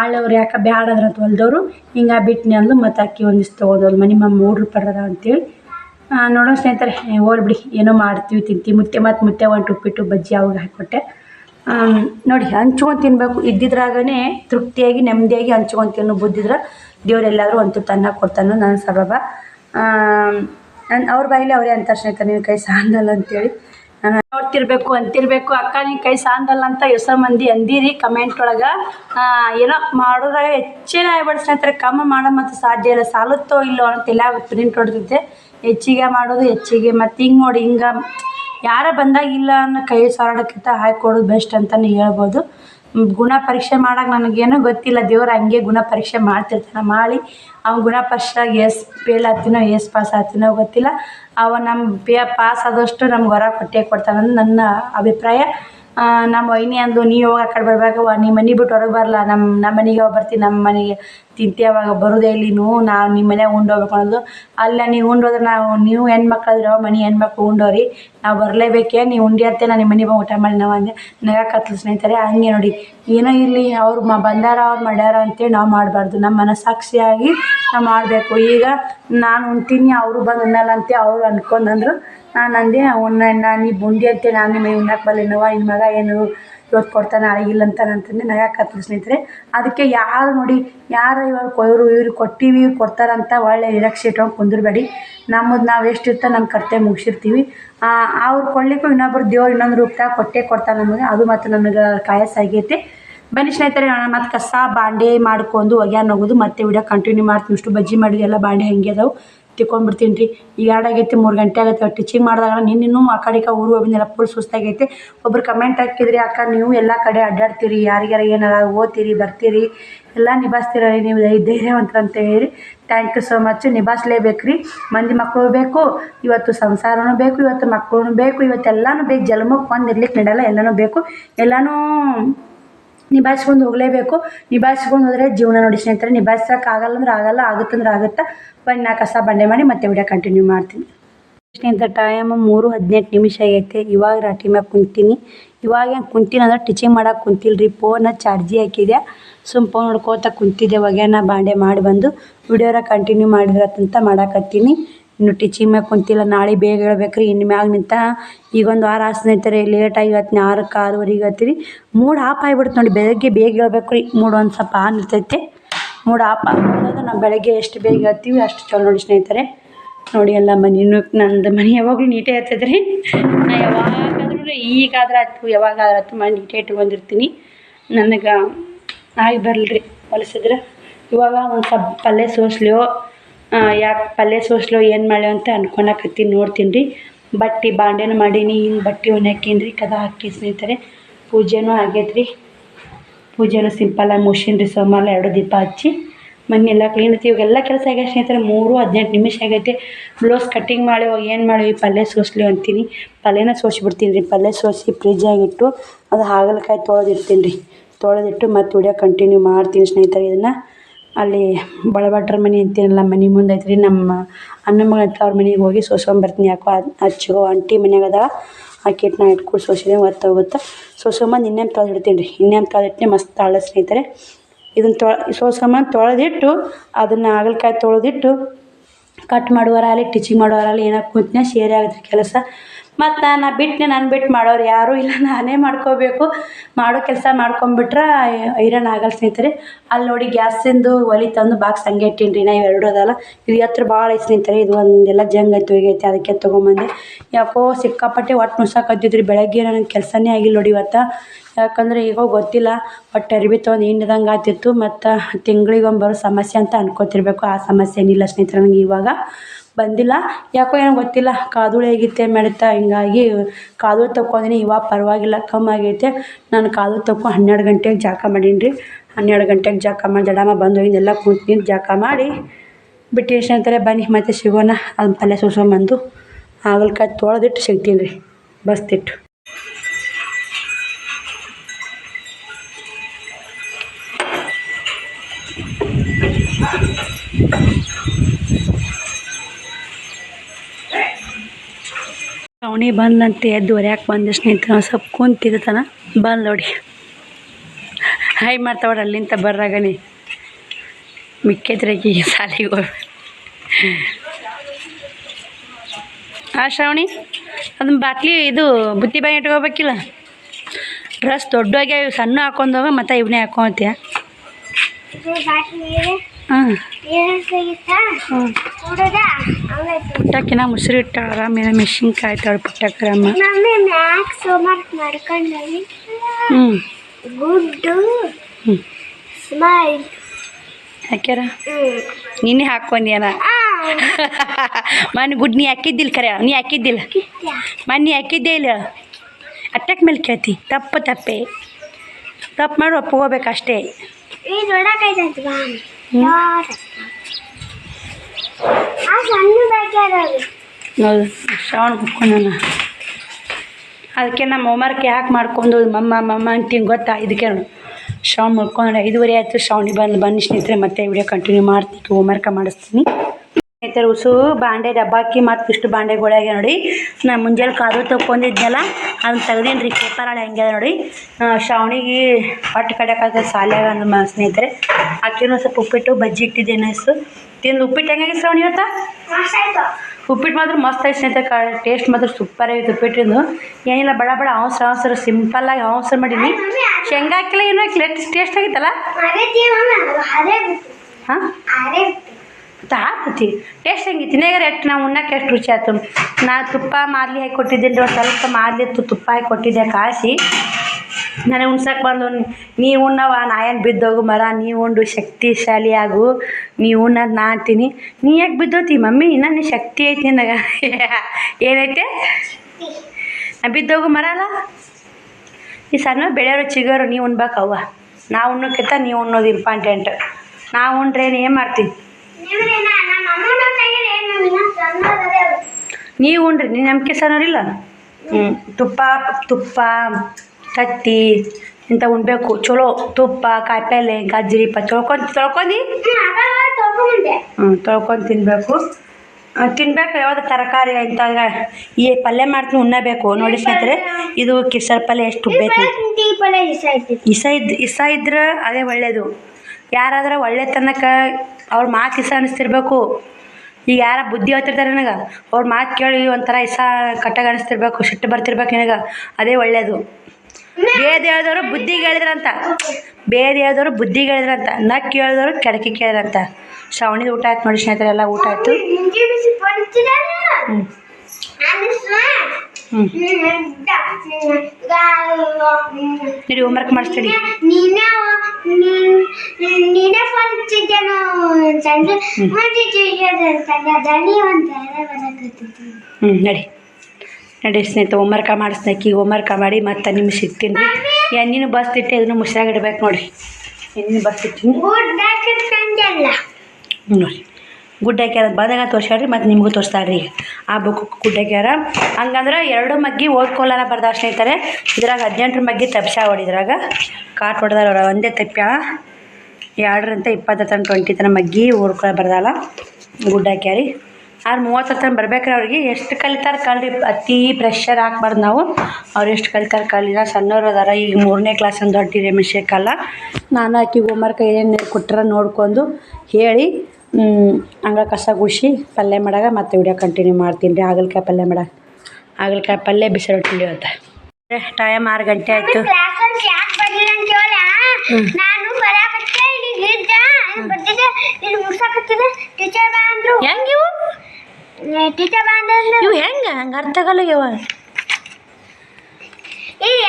ಆಳವ್ರು ಯಾಕೆ ಬ್ಯಾಡ ಅಂತ ಹೊಲ್ದವರು, ಹಿಂಗೆ ಬಿಟ್ನಿ ಅಂದು ಮತ್ತು ಅಕ್ಕಿ ಒಂದಿಷ್ಟು ತೊಗೊಂಡೋದ್ಲು ಮನೆ ಮಮ್ಮ ಮೂರು ಪಡ್ರ ಅಂತೇಳಿ. ನೋಡೋ ಸ್ನೇಹಿತರೆ ಹೋಗ್ಬಿಡಿ. ಏನೋ ಮಾಡ್ತೀವಿ, ತಿಂತೀವಿ. ಮುತ್ತೆ ಮತ್ತು ಮುತ್ತೆ ಒಂದು ಉಪ್ಪಿಟ್ಟು ಬಜ್ಜಿ ಅವಾಗ ಹಾಕಿಕೊಟ್ಟೆ ನೋಡಿ, ಹಂಚ್ಕೊಂಡು ತಿನ್ನಬೇಕು ಇದ್ದಿದ್ರಾಗನೇ ತೃಪ್ತಿಯಾಗಿ, ನೆಮ್ಮದಿಯಾಗಿ ಹಂಚ್ಕೊಂಡು ತಿನ್ನು ಬುದ್ಧಿದ್ರೆ. ದೇವ್ರು ಎಲ್ಲಾದರೂ ಒಂದು ತುತ್ತು ಅನ್ನ ಕೊಡ್ತಾನೋ ನನ್ನ ಸಬಬ. ಅವ್ರ ಬಾಯಿಲಿ ಅವರೇ ಅಂತಾರೆ ನಿನ್ನ ಕೈ ಸಾಂದಲ್ಲ ಅಂತೇಳಿ. ನಾನು ನೋಡ್ತಿರ್ಬೇಕು, ಅಂತಿರ್ಬೇಕು. ಅಕ್ಕ ನಿನ್ನ ಕೈ ಸಾಂದಲ್ಲ ಅಂತ ಎಷ್ಟೋ ಮಂದಿ ಅಂದಿರಿ ಕಮೆಂಟ್ ಒಳಗೆ. ಏನೋ ಮಾಡೋದ್ರಾಗ ಹೆಚ್ಚಿನ ಆಗ್ಬೇಡ ಸ್ನೇಹಿತರೆ. ಕಮ್ಮಿ ಮಾಡೋ ಮತ್ತು ಸಾಧ್ಯ ಇಲ್ಲ. ಸಾಲುತ್ತೋ ಇಲ್ಲೋ ಅಂತ ಎಲ್ಲ ಪ್ರಿಂಟ್ ಹೊಡೆದಿದ್ದೆ ಹೆಚ್ಚಿಗೆ ಮಾಡೋದು ಹೆಚ್ಚಿಗೆ. ಮತ್ತು ಹಿಂಗೆ ನೋಡಿ, ಹಿಂಗೆ ಯಾರ ಬಂದಾಗ ಇಲ್ಲ ಅನ್ನೋ ಕೈ ಸಾರಾಡಕ್ಕಿಂತ ಹಾಕಿ ಕೊಡೋದು ಬೆಸ್ಟ್ ಅಂತಲೇ ಹೇಳ್ಬೋದು. ಗುಣ ಪರೀಕ್ಷೆ ಮಾಡಕ್ಕೆ ನನಗೇನು ಗೊತ್ತಿಲ್ಲ, ದೇವ್ರು ಹಂಗೆ ಗುಣ ಪರೀಕ್ಷೆ ಮಾಡ್ತಿರ್ತಾನೆ, ಮಾಡಿ ಅವ್ನು ಗುಣ ಪರೀಕ್ಷೆದಾಗ ಎಸ್ ಫೇಲ್ ಆಗ್ತೀನೋ ಎಸ್ ಪಾಸ್ ಆಗ್ತೀನೋ ಗೊತ್ತಿಲ್ಲ. ಅವ ನಮ್ಮ ಪೇ ಪಾಸ್ ಆದಷ್ಟು ನಮ್ಗೆ ಹೊರ ಕೊಟ್ಟೇ ಕೊಡ್ತಾನೆ ನನ್ನ ಅಭಿಪ್ರಾಯ. ನಮ್ಮ ವೈನಿ ಅಂದು, ನೀ ಹೋಗಿ ಆ ಕಡೆ ಬರ್ಬೇಕು ನಿಮ್ಮ ಮನೆ ಬಿಟ್ಟು ಹೊರಗೆ ಬರಲ್ಲ ನಮ್ಮ ನಮ್ಮ ಮನೆಗೆ ಹೋಗಿ ಬರ್ತೀನಿ ನಮ್ಮ ಮನೆಗೆ ತಿಂತಿ ಅವಾಗ ಬರೋದೇ ಇಲ್ಲಿ ನೀವು ನಾವು ನಿಮ್ಮ ಮನ್ಯಾಗ ಉಂಡೋಗ್ಬೇಕು ಅನ್ನೋದು. ಅಲ್ಲ ನೀವು ಉಂಡೋದ್ರೆ ನಾವು, ನೀವು ಹೆಣ್ಮಕ್ಳಾದ್ರೆ ಮನೆ ಹೆಣ್ಮಕ್ಳು ಉಂಡೋರಿ. ನಾವು ಬರಲೇಬೇಕೇ? ನೀವು ಉಂಡಿ ಅಂತ, ನಾನು ನಿಮ್ಮ ಮನೆ ಬಂದು ಊಟ ಮಾಡಿ ನಾವು ಅಂದೆ. ನಗಕತ್ಲು ಸ್ನೇಹಿತರೆ? ಹಂಗೆ ನೋಡಿ. ಏನೋ ಇರಲಿ, ಅವ್ರು ಮ ಬಂದಾರ, ಅವ್ರು ಮಾಡ್ಯಾರ ಅಂತೇಳಿ ನಾವು ಮಾಡಬಾರ್ದು. ನಮ್ಮ ಮನಸ್ಸಾಕ್ಷಿಯಾಗಿ ನಾವು ಮಾಡಬೇಕು. ಈಗ ನಾನು ಉಣ್ತೀನಿ ಅವರು ಬಂದು ಉಣ್ಣಲ್ಲ ಅಂತ, ಅವ್ರು ಅನ್ಕೊಂಡಂದ್ರು ನಾನು ಅಂದೆ, ಉಣ್ಣ ನಾನು ನೀ ಬುಂಡಿ ಅಂತ, ನಾನು ನಿಮ್ಮ ಉಣ್ಣಕ್ಕೆ ಬಲ್ಲೇನವ ನಿನ್ನ ಮಗ ಏನು ಇವತ್ತು ಕೊಡ್ತಾನೆ ನಾಳೆ ಇಲ್ಲ ಅಂತ ಅಂತಂದು ನಗಾಕತ್ಲು ಸ್ನೇಹಿತರೆ, ಅದಕ್ಕೆ ಯಾರು ನೋಡಿ ಯಾರು ಇವಾಗ ಕೊಯ್ರು ಇವ್ರು ಕೊಟ್ಟಿವಿ, ಇವ್ರು ಕೊಡ್ತಾರಂತ ಒಳ್ಳೆ ನಿರೀಕ್ಷೆ ಇಟ್ಕೊಂಡು ಕುಂದಿರಬೇಡಿ. ನಮ್ಮದು ನಾವು ಎಷ್ಟು ಇರ್ತಾ ನಮ್ಮ ಕರ್ತವ್ಯ ಮುಗಿಸಿರ್ತೀವಿ. ಅವ್ರು ಕೊಡ್ಲಿಕ್ಕೂ ಇನ್ನೊಬ್ರು ದೇವ್ರು ಇನ್ನೊಂದು ರೂಪದಾಗ ಕೊಟ್ಟೇ ಕೊಡ್ತಾರೆ ನಮಗೆ ಅದು ಮತ್ತು ನನಗೆ ಕಾಯಸ ಆಗೈತೆ ಬನ್ನಿ ಸ್ನೇಹಿತರೆ ಮತ್ತೆ ಕಸ ಬಾಂಡೆ ಮಾಡ್ಕೊಂಡು ಒಗ್ಯಾನ ಹೋಗೋದು. ಮತ್ತೆ ವಿಡಿಯೋ ಕಂಟಿನ್ಯೂ ಮಾಡ್ತೀನಿ. ಇಷ್ಟು ಬಜ್ಜಿ ಮಾಡಿದೆಲ್ಲ ಎಲ್ಲ ಬಾಂಡೆ ಹೆಂಗೆ ಅದಾವು. ತಿಕ್ಕೊಂಡ್ಬಿಡ್ತೀನಿ ರೀ ಈಗ ಎರಡಾಗೈತಿ ಮೂರು ಗಂಟೆ ಆಗೈತೆ ಟೀಚಿಂಗ್ ಮಾಡಿದಾಗ ನಿನ್ನಿನ್ನೂ ಆ ಕಡೆ ಊರು ಹೋಗಿದ್ದೆಲ್ಲ ಫುಲ್ ಸುಸ್ತಾಗೈತೆ. ಒಬ್ರು ಕಮೆಂಟ್ ಹಾಕಿದ್ರಿ, ಅಕ್ಕ, ನೀವು ಎಲ್ಲ ಕಡೆ ಅಡ್ಡಾಡ್ತೀರಿ ಯಾರಿಗಾರ ಏನಾರ ಓದ್ತೀರಿ, ಬರ್ತೀರಿ, ಎಲ್ಲ ನಿಭಾಯಿಸ್ತೀರ ರೀ, ನೀವು ಧೈರ್ಯವಂತರ ಅಂತ ಹೇಳಿ ಥ್ಯಾಂಕ್ ಯು ಸೋ ಮಚ್ ನಿಭಾಯಿಸ್ಲೇಬೇಕು ರೀ ಮಂದಿ ಮಕ್ಕಳು ಬೇಕು, ಇವತ್ತು ಸಂಸಾರನೂ ಬೇಕು, ಇವತ್ತು ಮಕ್ಕಳೂ ಬೇಕು, ಇವತ್ತೆಲ್ಲನೂ ಬೇಕು ಜನ್ಮಕ್ಕೆ ಒಂದು ಇರ್ಲಿಕ್ಕೆ ನಡೆಯಲ್ಲ ಎಲ್ಲನೂ ಬೇಕು. ಎಲ್ಲನೂ ನಿಭಾಯಿಸ್ಕೊಂಡು ಹೋಗಲೇಬೇಕು. ನಿಭಾಯಿಸ್ಕೊಂಡು ಹೋದರೆ ಜೀವನ ನೋಡಿ ಸ್ನೇಹಿತರೆ ನಿಭಾಯಿಸೋಕ್ಕಾಗಲ್ಲ ಅಂದ್ರೆ ಆಗಲ್ಲ ಆಗುತ್ತಂದ್ರೆ ಆಗುತ್ತಾ? ಬನ್ನಿ, ನಾ ಕಸ ಬಂಡೆ ಮಾಡಿ ಮತ್ತೆ ವಿಡಿಯೋ ಕಂಟಿನ್ಯೂ ಮಾಡ್ತೀನಿ. ಸ್ನೇಹಿತರೆ ಟೈಮ್ ಮೂರು ಹದಿನೆಂಟು ನಿಮಿಷ ಆಗೈತೆ. ಇವಾಗ ರಾಟಿ ಮ್ಯಾಗ ಕುಂತೀನಿ. ಇವಾಗ ಏನು ಕುಂತೀನಿ ಅಂದ್ರೆ ಟೀಚಿಂಗ್ ಮಾಡಕ್ಕೆ ಕುಂತಿಲ್ಲ ರೀ ಫೋನ ಚಾರ್ಜಿ ಹಾಕಿದೆ ಸುಮ್ಮ ಫೋನ್ ನೋಡ್ಕೋತ ಕುಂತಿದ್ದೆ. ಹೊಗೆನ ಬಾಂಡೆ ಮಾಡಿ ಬಂದು ವಿಡಿಯೋರ ಕಂಟಿನ್ಯೂ ಮಾಡಿರತ್ತಂತ ಮಾಡಾಕತ್ತೀನಿ. ಇನ್ನು ಟೀಚಿಂಗ್ ಮ್ಯಾಗ ಕುಂತಿಲ್ಲ. ನಾಳೆ ಬೇಗ ಹೇಳ್ಬೇಕು ರೀ ಇನ್ನು ಮ್ಯಾಗ ನಿಂತ ಈಗ ಒಂದು ವಾರ ಆಸ್ ಸ್ನೇಹಿತರೆ ಲೇಟಾಗಿ ಇವತ್ತು ಆರಕ್ಕೆ ಆರೂವರೆಗೆ ಹತ್ತೀರಿ ಮೂಡ್ ಆಫ್ ಆಗಿಬಿಡ್ತು ನೋಡಿ. ಬೆಳಗ್ಗೆ ಬೇಗ ಹೇಳ್ಬೇಕು ರೀ ಮೂಡ್ ಒಂದು ಸ್ವಲ್ಪ ಆನ್ ಇರ್ತೈತೆ. ಮೂಡ್ ಆಫ್ ಆಗ್ಬಿಡೋದು. ನಾವು ಬೆಳಗ್ಗೆ ಎಷ್ಟು ಬೇಗ ಹೇಳ್ತೀವಿ, ಅಷ್ಟು ಚಲೋ ನೋಡಿ ಸ್ನೇಹಿತರೆ. ನೋಡಿ ಎಲ್ಲ ಮನೆಯೂ ನಂದು ಮನೆ ಯಾವಾಗಲೂ ನೀಟೇ ಇರ್ತೈತೆ ರೀ ನಾ ಯಾವಾಗಾದ್ರೂ ಈಗಾದ್ರೆ ಆಯ್ತು, ಯಾವಾಗಾದ್ರೂ ಆಯ್ತು, ಮನೆ ನೀಟೇ ಇಟ್ಕೊಂಡಿರ್ತೀನಿ. ನನಗೆ ಆಗಿ ಬರಲ್ರಿ. ಹೊಲಸಿದ್ರೆ. ಇವಾಗ ಒಂದು ಸ್ವಲ್ಪ ಪಲ್ಲೆ ಸೋಸ್ಲಿಯೋ ಯಾಕೆ ಪಲ್ಯ ಸೋಸ್ಲು, ಏನು ಮಾಡ್ಲಿ ಅಂತ ಅನ್ಕೊಳಕತ್ತೀನಿ, ನೋಡ್ತೀನಿ ರೀ. ಬಟ್ಟೆ ಬಾಂಡೆನೂ ಮಾಡೀನಿ ಇನ್ನು ಬಟ್ಟೆ ಒಣಕ್ಕೀನಿ ರೀ, ಕದ ಹಾಕಿ ಸ್ನೇಹಿತರೆ. ಪೂಜೆನೂ ಆಗೈತೆ ರೀ. ಪೂಜೆನೂ ಸಿಂಪಲ್ಲಾಗಿ ಮುಗಿಸಿನಿ ರೀ ಸೋಮವಾರ ಎರಡು ದೀಪ ಹಚ್ಚಿ. ಮನೆ ಎಲ್ಲ ಕ್ಲೀನ್ ಐತಿ ಇವಾಗೆಲ್ಲ ಕೆಲಸ ಆಗ್ಯಾವ ಸ್ನೇಹಿತರೆ, ಮೂರು ಹದಿನೆಂಟು ನಿಮಿಷ ಆಗೈತೆ. ಬ್ಲೌಸ್ ಕಟ್ಟಿಂಗ್ ಮಾಡಿ ಏನು ಮಾಡಿ ಪಲ್ಯ ಸೋಸ್ಲಿ ಅಂತೀನಿ. ಪಲ್ಯನ ಸೋಸಿಬಿಡ್ತೀನಿ ರೀ. ಪಲ್ಯ ಸೋಸಿ ಫ್ರಿಜ್ಜಾಗಿಟ್ಟು ಅದು ಹಾಗಲಕಾಯಿ ತೊಳೆದಿಡ್ತೀನಿ ರೀ. ತೊಳೆದಿಟ್ಟು ಮತ್ತೆ ಉಡಿಯೋ ಕಂಟಿನ್ಯೂ ಮಾಡ್ತೀನಿ ಸ್ನೇಹಿತರೆ ಇದನ್ನು. ಅಲ್ಲಿ ಬಳಭಟ್ರ ಮನೆ ಅಂತೀನಲ್ಲ, ಮನೆ ಮುಂದೆ ಐತ್ರಿ ನಮ್ಮ ಅಣ್ಣ ಮಗ ಅಂತ ಅವ್ರ ಮನೆಗೆ ಹೋಗಿ ಸೋಸ್ಕೊಂಬರ್ತೀನಿ ಯಾಕೋ ಅದು ಹಚ್ಚು ಆಂಟಿ ಮನ್ಯಾಗ ಅದಾವ ಆಕಿಟ್ಟು ನಾ ಇಟ್ಕೊಂಡು ಸೋಸಿದೆ ಒತ್ತ ಹೋಗುತ್ತೆ. ಸೋಸ್ಕೊಂಬಂದು ಇನ್ನೇನು ತೊಳೆದಿಡ್ತೀನಿ ರೀ ಇನ್ನೇನು ತೊಳೆದಿಟ್ಟು ಮಸ್ತ್ ಆಳ ಸ್ನೇಹಿತರೆ. ಇದನ್ನು ತೊಳೆ ಸೋಸ್ಕೊಂಬಂದು ತೊಳೆದಿಟ್ಟು, ಅದನ್ನು ಹಾಗಲಕಾಯಿ ತೊಳೆದಿಟ್ಟು ಕಟ್ ಮಾಡುವರಾಗಲಿ ಟಿಚಿಂಗ್ ಮಾಡುವರಾಗಲಿ ಏನೋ ಕೂತ್ನೆ, ಸೇರಿ ಆಗುತ್ತೆ ಕೆಲಸ. ಮತ್ತು ನಾನು ಬಿಟ್ಟನೆ ನಾನು ಬಿಟ್ಟು ಮಾಡೋರು ಯಾರೂ ಇಲ್ಲ, ನಾನೇ ಮಾಡ್ಕೋಬೇಕು. ಮಾಡೋ ಕೆಲಸ ಮಾಡ್ಕೊಂಬಿಟ್ರೆ ಐರನ್ ಆಗಲ್ಲ ಸ್ನೇಹಿತರೆ. ಅಲ್ಲಿ ನೋಡಿ ಗ್ಯಾಸಿಂದು ಒಲೆ ತಂದು ಬಾಕ್ಸ್ ಹಂಗೆ ಇಟ್ಟೀನಿ ರೀ ನಾ ಇವೆರಡು ಅದಲ್ಲ. ಇದು ಎತ್ತರ ಭಾಳ ಸ್ನೇಹಿತರೆ, ಇದು ಒಂದೆಲ್ಲ ಜಂಗ್ ಐತೆ ಹೋಗೈತೆ ಅದಕ್ಕೆ ತೊಗೊಂಬಂದೆ. ಯಾಕೋ ಸಿಕ್ಕಾಪಟ್ಟೆ ಒಟ್ಟು ನುಸಾಕತ್ತಿದ್ದು ರೀ ಬೆಳಗ್ಗೆ ನನಗೆ ಕೆಲಸನೇ ಆಗಿಲ್ಲ ನೋಡಿ ಇವತ್ತು. ಯಾಕಂದರೆ ಈಗ ಗೊತ್ತಿಲ್ಲ ಒಟ್ಟು ಅರಿವಿ ತೊಗೊಂಡು ಹಿಂಡ್ದಂಗೆ ಆಗ್ತಿತ್ತು, ಮತ್ತು ತಿಂಗಳಿಗೊಂದು ಬರೋ ಸಮಸ್ಯೆ ಅಂತ ಅನ್ಕೋತಿರ್ಬೇಕು. ಆ ಸಮಸ್ಯೆ ಏನಿಲ್ಲ ಸ್ನೇಹಿತರೆ ನನಗೆ ಇವಾಗ. ಬಂದಿಲ್ಲ. ಯಾಕೋ ಏನೋ ಗೊತ್ತಿಲ್ಲ. ಕಾದುಳಿ ಆಗಿತ್ತೆ ಮೆಡ್ತಾ ಹಿಂಗಾಗಿ ಕಾದುಳಿ ತಗೊಂಡಿನಿ ಇವಾಗ ಪರವಾಗಿಲ್ಲ. ಕಮ್ಮಿ ಆಗೈತೆ. ನಾನು ಕಾದುಳಿ ತಕ್ಕೊ ಹನ್ನೆರಡು ಗಂಟೆಗೆ ಜಳಕ ಮಾಡೀನಿ ರೀ ಹನ್ನೆರಡು ಗಂಟೆಗೆ ಜಳಕ ಮಾಡಿ ಜಡಮ ಬಂದು ಹೋಗಿದ್ದು ಎಲ್ಲ ನಿಂತು ಜಳಕ ಮಾಡಿ ಬಿಟ್ಟು ಸ್ನೇಹಿತರೆ ಬನ್ನಿ ಮತ್ತೆ ಸಿಗೋಣ. ಅದನ್ನ ಪಲ್ಯ ಸುಸ್ಕೊಂಬಂದು ಹಾಗಲಕಾಯಿ ತೊಳೆದಿಟ್ಟು ಸಿಗ್ತೀನಿ ರೀ. ಬಸ್ತಿಟ್ಟು ಅವನಿ ಬಂದಂತೆ ಎದ್ದು ಹೊರ್ಯಾಕೆ ಬಂದೆ ಸ್ನೇಹಿತರೆ ಸ್ವಲ್ಪ ಕುಂತಿದ್ದ ತನ. ಬಂದು ನೋಡಿ. ಹಾಯ್ ಮಾಡ್ತಾವ್ರ ಅಲ್ಲಿಂದ ಬರ್ರಾಗನಿ. ಮಿಕ್ಕಿದ್ರಾಗಿ ಸಾಲಿಗೆ ಆ ಶ್ರಾವಣಿ ಅದನ್ನ ಬಾಟ್ಲಿ ಇದು ಬುತ್ತಿ ಬಾಯಿ ಇಟ್ಕೋಬೇಕಿಲ್ಲ ಡ್ರೆಸ್ ದೊಡ್ಡೋಗ್ಯಾವ, ಇವು ಸಣ್ಣ ಹಾಕೊಂಡು ಹೋಗ, ಮತ್ತು ಇವನೇ ಹಾಕೊಂತೀಯ? ಪುಟ್ಟಕ್ಕಿನ ಮುಸ್ರು ಇಟ್ಟ ಆರಾಮೇಲೆ ಮೆಷಿನ್ ತಾಳು ಪುಟ್ಟಕ್ಕರಮ್ಮ ಹ್ಞೂ ಗುಡ್ಡು. ಸ್ಮೈಲ್ ಹಾಕ್ಯಾರ ನೀನೇ ಹಾಕ್ಕೊಂಡ್ಯಾನ. ಮನೆ ಗುಡ್ ನೀ ಹಾಕಿದ್ದಿಲ್ಲ ಕರೆ ನೀ ಹಾಕಿದ್ದಿಲ್ಲ ಕಿತ್ಯ ನೀ ಹಾಕಿದ್ದೇ ಇಲ್ಲ. ಅಟ್ಟಕ್ ಮೇಲೆ ಕೇಳ್ತಿ ತಪ್ಪು ತಪ್ಪೆ. ತಪ್ಪು ಮಾಡಿ ಒಪ್ಕೋಬೇಕು ಶ್ರಾವಣ ಅದಕ್ಕೆ ನಮ್ಮ ಹೋಮ್ವರ್ಕ್ ಯಾಕೆ ಮಾಡ್ಕೊಂಡು ಮಮ್ಮ ಮಮ್ಮ ಅಂತೀನಿ ಗೊತ್ತಾ? ಇದಕ್ಕೆ ಶ್ರವಣ ಮುಡ್ಕೊಂಡು ಐದುವರೆ ಆಯಿತು. ಶ್ರಾವಣಿ ಬಂದು ಬನ್ನಿ ಸ್ನೇಹಿತರೆ, ಮತ್ತೆ ವಿಡಿಯೋ ಕಂಟಿನ್ಯೂ ಮಾಡ್ತೀನಿ ಹೋಮ್ವರ್ಕ ಮಾಡಿಸ್ತೀನಿ. ಸ್ನೇಹಿತರೆ ಉಸು ಬಾಂಡೆ ಡಬ್ಬ ಹಾಕಿ ಮತ್ತು ಇಷ್ಟು ಬಾಂಡೆಗಳಾಗೆ ನೋಡಿ. ನಾ ಮುಂಜಾನೆ ಕಾದು ತಕೊಂಡಿದ್ನಲ್ಲ ಅದನ್ನ ತೆಗ್ದೀನಿ ರೀ ಪೇಪರ್ ಹಾಳೆ ಹೆಂಗೆ ನೋಡಿ ಶ್ರಾವಣಿಗೆ ಹೊಟ್ಟೆ ಕಡೆಕಾಗ ಸಾಲ್ಯಾಗ ನಮ್ಮ ಸ್ನೇಹಿತರೆ. ಅಕ್ಕಿನೂ ಸ್ವಲ್ಪ ಉಪ್ಪಿಟ್ಟು ಬಜ್ಜಿ ಇಟ್ಟಿದ್ದೇನೆ ಅನಿಸ್ತು ತಿಂದು ಉಪ್ಪಿಟ್ಟು ಹೆಂಗಾಗಿ ಶ್ರಾವಣಿ ಇವತ್ತ? ಉಪ್ಪಿಟ್ಟು ಮಾತ್ರ ಮಸ್ತ್ ಐತೆ ಸ್ನೇಹಿತರೆ ಟೇಸ್ಟ್ ಮಾತ್ರ ಸೂಪರ್ ಆಗಿತ್ತು ಉಪ್ಪಿಟ್ಟಿಂದು ಏನಿಲ್ಲ ಬಡ ಬಡ ಅವಸರ ಅವಸರ ಸಿಂಪಲ್ಲಾಗಿ ಅವಸರ ಮಾಡೀನಿ ಶೇಂಗಾ ಹಾಕಿಲ್ಲ ಏನೋ ಹಾಕಿಲ್ಲ ಟೇಸ್ಟ್ ಆಗಿತ್ತಲ್ಲ? ಅದೇ ಅದೇ ಹಾಂ? ತಾತತಿ ಟೇಸ್ಟ್ ಹೆಂಗಿತ್ತು? ತಿನ್ನಾಗಾರ ಎಷ್ಟು ನಾವು ಉಣ್ಣಕ್ಕೆ ಎಷ್ಟು ರುಚಿ ಆಯ್ತು? ನಾ ತುಪ್ಪ ಮಾರ್ಲಿ ಹಾಕಿ ಕೊಟ್ಟಿದ್ದೀನಿ ಒಂದು ಸ್ವಲ್ಪ ಮಾರ್ಲಿ ಇತ್ತು ತುಪ್ಪ ಹಾಕಿ ಕೊಟ್ಟಿದ್ದೆ ಕಾಸಿ. ನನಗೆ ಉಣ್ಸಕ್ಕೆ ಬಂದು ನೀ ಉಣ್ಣವ ನಾ ಏನು ಬಿದ್ದೋಗು ಮರ, ನೀ ಉಂಡು ಶಕ್ತಿಶಾಲಿ ಆಗು ನೀ ಉಣ್ಣೋದು ನಾ ಅಂತೀನಿ. ನೀ ಯಾಕೆ ಬಿದ್ದೋತಿ ಮಮ್ಮಿ? ನನ್ನ ಶಕ್ತಿ ಐತಿ ನನಗೆ. ಏನೈತೆ? ನಾ ಬಿದ್ದೋಗು ಮರ ಅಲ್ಲ? ಈ ಸಣ್ಣ ಬೆಳೆಯೋರು ಚಿಗೋರು ನೀವು ಉಣ್ಬೇಕವ್ವ ನಾವು ಉಣ್ಣೋಕ್ಕಿಂತ ನೀವು ಉಣ್ಣೋದು ಇಂಪಾರ್ಟೆಂಟ್ ನಾವು ಉಂಡ್ರೇನು ಏನು ಮಾಡ್ತೀವಿ ನೀವು ಉಣ್ರಿ ನೀನು ನಂಬಿಕೆ ಸಣ್ಣವ್ರಿಲ್ಲ? ಹ್ಞೂ ತುಪ್ಪ ತುಪ್ಪ ತತ್ತಿ ಇಂಥ ಉಣ್ಬೇಕು. ಚಲೋ ತುಪ್ಪ ಕಾಯಿಪಲ್ಲೆ ಗಜ್ಜರಿ ಪ ತೊಳ್ಕೊಂಡು ತೊಳ್ಕೊಂಡು? ಹ್ಞೂ ತೊಳ್ಕೊಂಡು ತಿನ್ನಬೇಕು ತಿನ್ಬೇಕು ಯಾವ್ದು ತರಕಾರಿ ಇಂಥಾಗ ಈ ಪಲ್ಯ ಮಾಡ್ತೀನಿ ಉಣ್ಣಬೇಕು. ನೋಡಿ ಸ್ನೇಹಿತರೆ ಇದು ಕಿಸರ್ ಪಲ್ಯ ಎಷ್ಟು ಉಬ್ಬೇಕು ಬೇಕು ಇಸ ಇದ್ ಇಸ ಇದ್ರೆ ಅದೇ ಒಳ್ಳೆಯದು ಯಾರಾದ್ರೆ ಒಳ್ಳೆ ತನಕ ಅವ್ರ ಮಾತು ಇಸ ಅನಿಸ್ತಿರ್ಬೇಕು. ಈಗ ಯಾರ ಬುದ್ಧಿ ಹೇಳ್ತಿರ್ತಾರೆ ನನಗೆ? ಅವ್ರ ಮಾತು ಕೇಳಿ ಒಂಥರ ಇಸ ಕಟ್ಟಾಗ ಅನಿಸ್ತಿರ್ಬೇಕು ಸಿಟ್ಟು ಬರ್ತಿರ್ಬೇಕು ನಿನಗೆ. ಅದೇ ಒಳ್ಳೆಯದು ಬೇದ ಹೇಳಿದವರು ಬುದ್ಧಿಗೆ ಹೇಳಿದ್ರಂತ ಬೇದ ಹೇಳಿದವರು ಬುದ್ಧಿಗೆ ಹೇಳಿದ್ರಂತ ನಕ್ ಹೇಳಿದವರು ಕೆಡಕಿ ಕೇಳಿದ್ರಂತ. ಶ್ರಾವಣಿದ ಊಟ ಆಯ್ತು ನೋಡಿ ಸ್ನೇಹಿತರೆ ಎಲ್ಲ ಊಟ ಆಯಿತು. ನಡಿ ಹೋಮ್ವರ್ಕ್ ಮಾಡಿಸ್ತೀರಿ ನೀನೇ ನೀನೇ ಫೋನ್ ಹಚ್ಚಿದ್ದೇನು ದಣಿ ಬರಕತ್ತಿತ್ತು. ಹ್ಞೂ ನಡಿ. ನಡಿ ಸ್ನೇಹಿತ ಹೋಮ್ವರ್ಕ ಮಾಡಿಸ್ನಾಕಿ ಹೋಮ್ವರ್ಕ ಮಾಡಿ ಮತ್ತೆ ನಿಮ್ಗೆ ಸಿಗ್ತೀನಿ ರೀ ಎಣ್ಣಿನ ಬಸ್ ಇಟ್ಟು ಅದನ್ನು ಮುಸ್ರಾಗ ಇಡ್ಬೇಕು ನೋಡಿ ಎಣ್ಣಿನ ಬಸ್ ಕಂಡಲ್ಲ ನೋಡಿ. ಗುಡ್ ಹಾಕ್ಯಾರ ಬಂದಾಗ ತೋರ್ಸ್ಯಾಡ್ರಿ ಮತ್ತು ನಿಮಗೂ ತೋರಿಸ್ತಾರ್ರಿ. ಆ ಬುಕ್ ಗುಡ್ಡ ಹಾಕ್ಯಾರ ಹಂಗಂದ್ರೆ ಎರಡು ಮಗ್ಗಿ ಓದ್ಕೊಳ್ಳಾರ ಬರ್ದ ಸ್ನೇಹಿತರೆ. ಇದ್ರಾಗ ಹದಿನೆಂಟರ ಮಗ್ಗಿ ತಪ್ಸ ಹೊಡಿದ್ರಾಗ ಕಾಟ್ ಹೊಡೆದಾರ ಒಂದೇ ತಪ್ಪ ಎರಡರಂತ ಇಪ್ಪತ್ತು ಟ್ವೆಂಟಿ ತನಕ ಮಗ್ಗಿ ಓದ್ಕೊಳ್ಳೋ ಬರದಲ್ಲ ಗುಡ್ಡ ಹಾಕ್ಯಾರಿ ಆರು ಮೂವತ್ತು ತನಕ ಬರ್ಬೇಕಾರೆ ಅವ್ರಿಗೆ. ಎಷ್ಟು ಕಲಿತಾರೆ ಕಲ್ರಿ? ಅತಿ ಪ್ರೆಷರ್ ಹಾಕ್ಬಾರ್ದು ನಾವು. ಅವ್ರು ಎಷ್ಟು ಕಲಿತಾರೆ ಕಲಿನ ಸಣ್ಣವ್ರು ಅದಾರ. ಈಗ ಮೂರನೇ ಕ್ಲಾಸ್ ಒಂದು ದೊಡ್ಡ ಅಲ್ಲ. ನಾನು ಆಕಿಗೆ ಹೋಮ್ವರ್ಕ್ ಏನೇನು ಕೊಟ್ಟರೆ ನೋಡ್ಕೊಂಡು ಹೇಳಿ ಹಂಗ ಕಸ ಗುಡಿಸಿ ಪಲ್ಯ ಮಾಡಾಗ ಮತ್ತೆ ವಿಡಿಯೋ ಕಂಟಿನ್ಯೂ ಮಾಡ್ತೀನಿ ರೀ. ಹಾಗಲ್ಕಾಯಿ ಪಲ್ಯ ಮಾಡ ಹಾಗಲ್ಕಾಯಿ ಪಲ್ಯ ಬಿಸಿ ರೊಟ್ಟಿ ಇವತ್ತು. ಟೈಮ್ ಆರು ಗಂಟೆ ಆಯಿತು. ಇವು? ಹೆಂಗೆ? ಹಂಗೆ ಅರ್ಥ ಆಗಲ್ಲ ಇವ. ಹೆಂಗ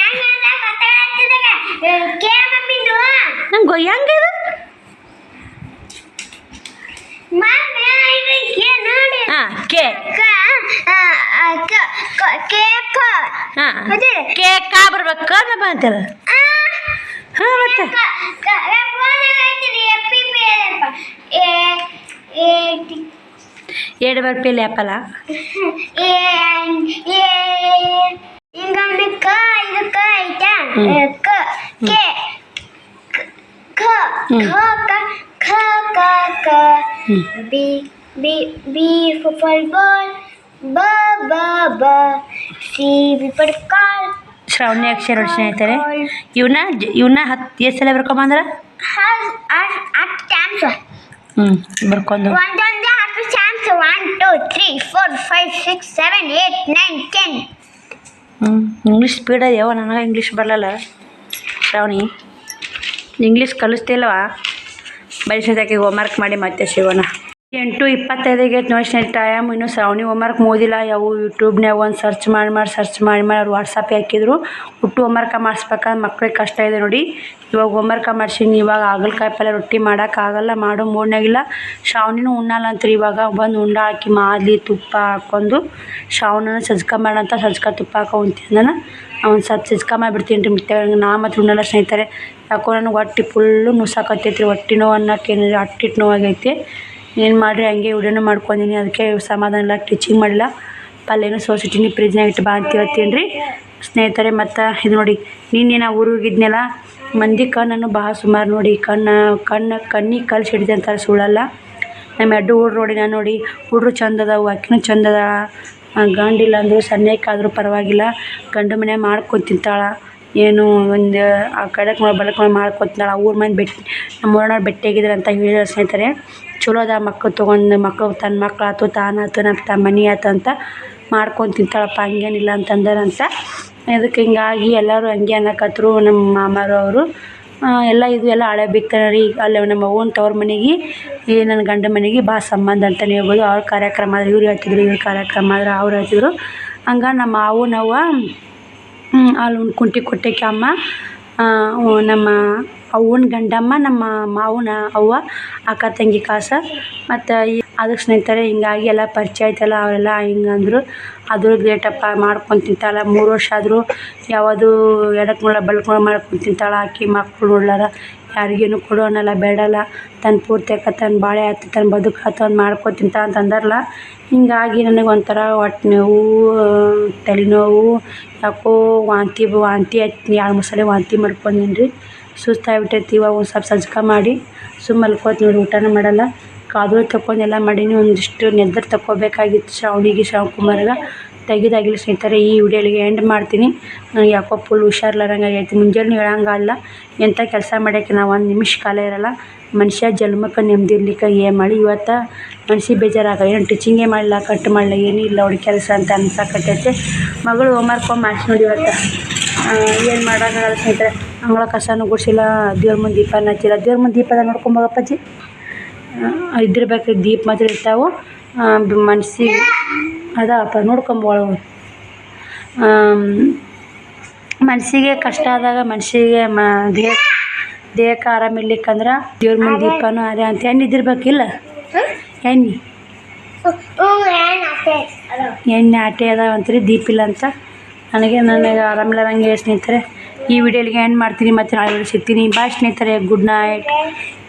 ನಂಗೆ ಹೆಂಗೆ ಇದು? ಮಮ್ಮಿ ಇದು ಕೇ ನೋಡಿ ಹಾಂ ಕೆ ಕ ಆ, ಆ, ಕ ಕ ಕೇ ಕ ಹಾಂ ಅದೇ ಕೆ ಕಾ ಬರ್ಬೇಕು ಕನ್ನಪ್ಪ ಅಂತೀರ ಆ ಹಾಂ ಮತ್ತೆ ಕ ಕ ಫೋನಾಗ ಐತಿರಿ ಎಪ್ಪಿ ಪಿ ಎಪ್ಪ ಎ ಎ ಟಿ ಎರಡು ಬರ್ ಪೇಲಿ ಆ್ಯಪಲ್ಲ ಏ ಏ ಹಿಂಗಮ್ಮಿ ಕ ಇದು ಕ ಐತಾ ಹ್ಮ್. ಏ, ಕ ಕೆ ಕ K, K. B, B, B ಕ ಹ್ಞೂ B B B for football. ಬ B, B. C B for car. Shravani ಅಕ್ಷರ ಸ್ನೇಹಿತರೆ ಇವನ್ನ ಇವನ್ನ ಹತ್ತು ಎಷ್ಟು ಸಲ ಬರ್ಕೊಂಬಂದ್ರ at times ಹ್ಞೂ ಬರ್ಕೊಂಡು ಒಂದೊಂದೇ ಹತ್ತು chance one two three four five six seven eight nine ten ಹ್ಞೂ ಇಂಗ್ಲೀಷ್ ಸ್ಪೀಡ್ ಯಾವ ನನಗೆ ಇಂಗ್ಲೀಷ್ ಬರಲ್ಲ ಶ್ರಾವಣಿ ಇಂಗ್ಲೀಷ್ ಕಲಿಸ್ತಿಲ್ಲವಾ ಬಯಸಿದಾಕೆ ಹೋಮ್ವರ್ಕ್ ಮಾಡಿ ಮತ್ತೆ ಶಿವನ ಎಂಟು ಇಪ್ಪತ್ತೈದಿಗೆ ನೋಡಿ ಟೈಮ್ ಇನ್ನೂ ಶ್ರಾವಣಿ ಹೋಮ್ವರ್ಕ್ ಓದಿಲ್ಲ ಯಾವ ಯೂಟ್ಯೂಬ್ನಾಗ ಒಂದು ಸರ್ಚ್ ಮಾಡಿ ಮಾಡಿ ಸರ್ಚ್ ಮಾಡಿ ಮಾಡಿ ಅವ್ರು ವಾಟ್ಸಪ್ಪೇ ಹಾಕಿದ್ರು. ಹುಟ್ಟು ಹೋಮ್ವರ್ಕ ಮಾಡಿಸ್ಬೇಕಾದ್ರೆ ಮಕ್ಳಿಗೆ ಕಷ್ಟ ಇದೆ ನೋಡಿ. ಇವಾಗ ಹೋಮ್ವರ್ಕ ಮಾಡ್ಸೀನಿ, ಇವಾಗ ಹಾಗಲ್ಕಾಯಿ ಪಲ್ಯ ರೊಟ್ಟಿ ಮಾಡೋಕ್ಕಾಗಲ್ಲ ಮಾಡೋ ಮೂಡ್ನಾಗಿಲ್ಲ ಶ್ರಾವಣಿನೂ ಉಣ್ಣಲ್ಲ ಅಂತ್ರಿ ಇವಾಗ ಬಂದು ಉಂಡ ಹಾಕಿ ಮಾದಲಿ ತುಪ್ಪ ಹಾಕ್ಕೊಂಡು ಶಾವಣನ ಸಜ್ಕ ಮಾಡಂತ ಸಜ್ಕ ತುಪ್ಪ ಹಾಕೋ ತಿಂದನ ಅವ್ನು ಸ್ವಲ್ಪ ಸಜ್ಕ ಮಾಡಿಬಿಡ್ತೀನಿ ರೀ ಮತ್ತೆ ನಾ ಮತ್ತು ಉಣ್ಣಲ್ಲ ಸ್ನೇಹಿತರೆ. ಯಾಕೋ ನನಗೆ ಹೊಟ್ಟಿ ಫುಲ್ಲು ನುಸಾಕತ್ತೈತಿ ಹೊಟ್ಟೆ ನೋವು ಅನ್ನೋಕ್ಕೇನಿಲ್ಲ ಅಟ್ಟಿಟ್ಟು ನೋವಾಗೈತಿ. ಏನು ಮಾಡಿರಿ, ಹಂಗೆ ವಿಡಿಯೋನು ಮಾಡ್ಕೊಂಡಿನಿ ಅದಕ್ಕೆ ಸಮಾಧಾನ ಇಲ್ಲ ಟೀಚಿಂಗ್ ಮಾಡಿಲ್ಲ. ಪಲ್ಯನೂ ಸೋಸಿಟ್ಟಿನಿ ಫ್ರಿಜ್ನಾಗ ಇಟ್ಟು ಬಾ ಅಂತ ಹೇಳ್ತೀನಿ ರೀ ಸ್ನೇಹಿತರೆ, ಮತ್ತು ಇದು ನೋಡಿ, ನಿನ್ನೆ ನಾ ಊರಿಗಿದ್ನೆಲ್ಲ ಮಂದಿ ಕಣ್ಣನ್ನು ಭಾಳ ಸುಮಾರು ನೋಡಿ, ಕಣ್ಣು ಕಣ್ಣು ಕಣ್ಣಿಗೆ ಕಲ್ಸಿ ಹಿಡಿದೆ ಅಂತಾರೆ ಸುಳ್ಳಲ್ಲ. ನಮ್ಮ ಎಡ್ಡು ಹುಡ್ರು ನೋಡಿ ನಾನು ನೋಡಿ, ಹುಡ್ರು ಚಂದ ಅದಾವು, ಅಕ್ಕಿನೂ ಚಂದ ಅದ ಗಂಡಿಲ್ಲ ಅಂದರೂ ಸಣ್ಣಕ್ಕಾದರೂ ಪರವಾಗಿಲ್ಲ. ಗಂಡು ಮನೆ ಮಾಡ್ಕೊಂಡು ಏನು ಒಂದು, ಆ ಕಡೆ ಮಾಡಿ ಬಲಕ್ ಮಾಡಿ ಮಾಡ್ಕೊತಾಳ ಊರ ಮಂದಿ ಬೆಟ್ಟಿ ನಮ್ಮ ಊರನವ್ರು ಬೆಟ್ಟಿಯಾಗಿದ್ದಾರೆ ಅಂತ ಹೇಳಿದ್ರು ಸ್ನೇಹಿತರೆ. ಚಲೋ ಅದ ಮಕ್ಳು ತೊಗೊಂಡು ಮಕ್ಕಳು ತನ್ನ ಮಕ್ಳು ಆತು ತಾನಾಯ್ತು ನಮ್ಮ ತಮ್ಮ ಮನೆ ಆತು ಅಂತ ಮಾಡ್ಕೊಂಡು ತಿಂತಾಳಪ್ಪ, ಹಂಗೇನಿಲ್ಲ ಅಂತಂದಾರಂತ ಅದಕ್ಕೆ ಹಿಂಗಾಗಿ ಎಲ್ಲರೂ ಹಂಗೆ ಅನ್ನಕತ್ರು ನಮ್ಮ ಮಾಮಾರು ಅವರು. ಎಲ್ಲ ಇದು ಎಲ್ಲ ಹಳೆ ಬಿಕ್ತಾನೆ ರೀ, ಅಲ್ಲಿ ನಮ್ಮ ಅವ್ವನ ತವ್ರ ಮನೆಗೆ, ಈ ನನ್ನ ಗಂಡ ಮನೆಗೆ ಭಾಳ ಸಂಬಂಧ ಅಂತಲೇ ಹೇಳ್ಬೋದು. ಅವ್ರ ಕಾರ್ಯಕ್ರಮ ಆದ್ರೆ ಇವ್ರು ಹೇಳ್ತಿದ್ರು, ಇವ್ರ ಕಾರ್ಯಕ್ರಮ ಆದ್ರೆ ಅವ್ರು ಹೇಳ್ತಿದ್ರು. ಹಂಗೆ ನಮ್ಮ ಮಾವನವ್ವ ಅಲ್ಲಿ ಒಂದು ಕುಂಟಿ ಅಮ್ಮ. ನಮ್ಮ ಅವ್ವನ ಗಂಡಮ್ಮ ನಮ್ಮ ಮಾವನ ಅವ್ವ, ಅಕ್ಕ ತಂಗಿ ಕಾಸ. ಮತ್ತು ಅದಕ್ಕೆ ಸ್ನೇಹಿತರೆ, ಹಿಂಗಾಗಿ ಎಲ್ಲ ಪರಿಚಯ ಆಯ್ತಲ್ಲ, ಅವರೆಲ್ಲ ಹಿಂಗಂದ್ರು ಅದು ಗ್ರೇಟಪ್ಪ ಮಾಡ್ಕೊಂಡು ತಿಂತಾಳೆ. ಮೂರು ವರ್ಷ ಆದರೂ ಯಾವುದು ಎಡಕ್ಕೆ ನೋಡಲ್ಲ ಬಲಕ್ಕೆ ನೋಡ ಮಾಡ್ಕೊಂಡು ತಿಂತಾಳೆ. ಆಕೆ ಮಕ್ಕಳು ನೋಡ್ಲಾರ. ಯಾರಿಗೇನು ಕೊಡು ಅನ್ನಲ್ಲ ಬೇಡಲ್ಲ. ತನ್ನ ಪೂರ್ತಿ ತನ್ನ ಬಾಳೆ ಆಯ್ತು ತನ್ನ ಬದುಕು ಆಯ್ತು, ಅವ್ನು ಮಾಡ್ಕೊಂಡು ತಿಂತ ಅಂತ ಅಂದಾರಲ್ಲ ಹಿಂಗಾಗಿ ನನಗೆ ಒಂಥರ ಹೊಟ್ಟೆ ನೋವು ತಲೆನೋವು ಯಾಕೋ ವಾಂತಿ ವಾಂತಿ ಆಯ್ತು. ಎರಡು ಮೂರು ಸಲ ವಾಂತಿ ಮಾಡ್ಕೊಂಡೀನಿ ರೀ ಸುಸ್ತಾಗ್ಬಿಟ್ಟೈತಿ ಇವಾಗ ಒಂದು ಸ್ವಲ್ಪ ಸಜ್ಜಕ ಮಾಡಿ. ಸುಮ್ಮ ಮಲ್ಕೋತೀನಿ ನೋಡಿ, ಊಟನೂ ಮಾಡಲ್ಲ. ಕಾದು ಎಲ್ಲ ಮಾಡೀನಿ, ಒಂದಿಷ್ಟು ನೆದ್ದರ್ ತಗೋಬೇಕಾಗಿತ್ತು ಶ್ರಾವಣಿಗೆ ಶ್ರಾವಣಕುಮಾರ್ಗೆ ತೆಗಿದಾಗಿಲ್ಲ ಸ್ನೇಹಿತರೆ, ಈ ವಿಡಿಯೋಲಿಗೆ ಎಂಡ್ ಮಾಡ್ತೀನಿ. ನನಗೆ ಯಾಕೋ ಫುಲ್ ಹುಷಾರ್ಲಾರಂಗೆ ಆಗೈತಿ. ಮುಂಜಾನೆ ಹೇಳಂಗಲ್ಲ. ಎಂಥ ಕೆಲಸ ಮಾಡೋಕ್ಕೆ ನಾವು ಒಂದು ನಿಮಿಷ ಕಾಲ ಇರಲ್ಲ. ಮನುಷ್ಯ ಜನ್ಮಕ್ಕೆ ನೆಮ್ಮದಿ ಇರ್ಲಿಕ್ಕೆ ಏನು ಮಾಡಿ? ಇವತ್ತು ಮನ್ಸಿಗೆ ಬೇಜಾರಾಗ, ಏನು ಟೀಚಿಂಗೇ ಮಾಡಲ್ಲ ಕಟ್ ಮಾಡಲ್ಲ ಏನೂ ಇಲ್ಲ ಅವ್ರಿಗೆ ಕೆಲಸ ಅಂತ ಅನ್ಸಕತ್ತೈತೆ. ಮಗಳು ಹೋಮ್ವರ್ಕ್ ಮಾಡಿಸಿ ನೋಡಿ ಇವತ್ತು. ಏನು ಮಾಡೋಕ್ಕಾಗಲ್ಲ ಸ್ನೇಹಿತರೆ. ಅಂಗಳ ಕಸನೂ ಗುಡಿಸಿಲ್ಲ, ದೇವ್ರ ಮುಂದೆ ದೀಪನ ಹಚ್ಚಿಲ್ಲ. ದೇವ್ರ ಮುಂದೆ ದೀಪದ ಇದ್ರ ಬೇಕಾದ್ರೆ ದೀಪ ಮಾತ್ರ ಇರ್ತಾವೆ. ಮನ್ಸಿಗೆ ಅದಪ್ಪ ನೋಡ್ಕೊಂಬೋಳು ಮನಸ್ಸಿಗೆ ಕಷ್ಟ ಆದಾಗ ಮನಸ್ಸಿಗೆ ಮ ದೇಹ ದೇಹಕ್ಕೆ ಆರಾಮಿರ್ಲಿಕ್ಕಂದ್ರೆ ದೇವ್ರ ಮುಂದೆ ದೀಪನೂ ಅದೇ ಅಂತ ಎಣ್ಣೆ ಇದ್ದಿರ್ಬೇಕಿಲ್ಲ? ಎಣ್ಣೆ? ಎಣ್ಣೆ ಆಟೆ ಅದಾವ ಅಂತೀರಿ ದೀಪ ಇಲ್ಲ ಅಂತ. ನನಗೆ ನನಗೆ ಆರಾಮಿಲ್ಲದಂಗೆ ಸ್ನೇಹಿತರೆ. ಈ ವಿಡಿಯೋಲಿಗೆ ಎಂಡ್ ಮಾಡ್ತೀನಿ ಮತ್ತು ನಾಳೆ ಸಿಗ್ತೀನಿ. ಬಾಯ್ ಸ್ನೇಹಿತರೆ ಗುಡ್ ನೈಟ್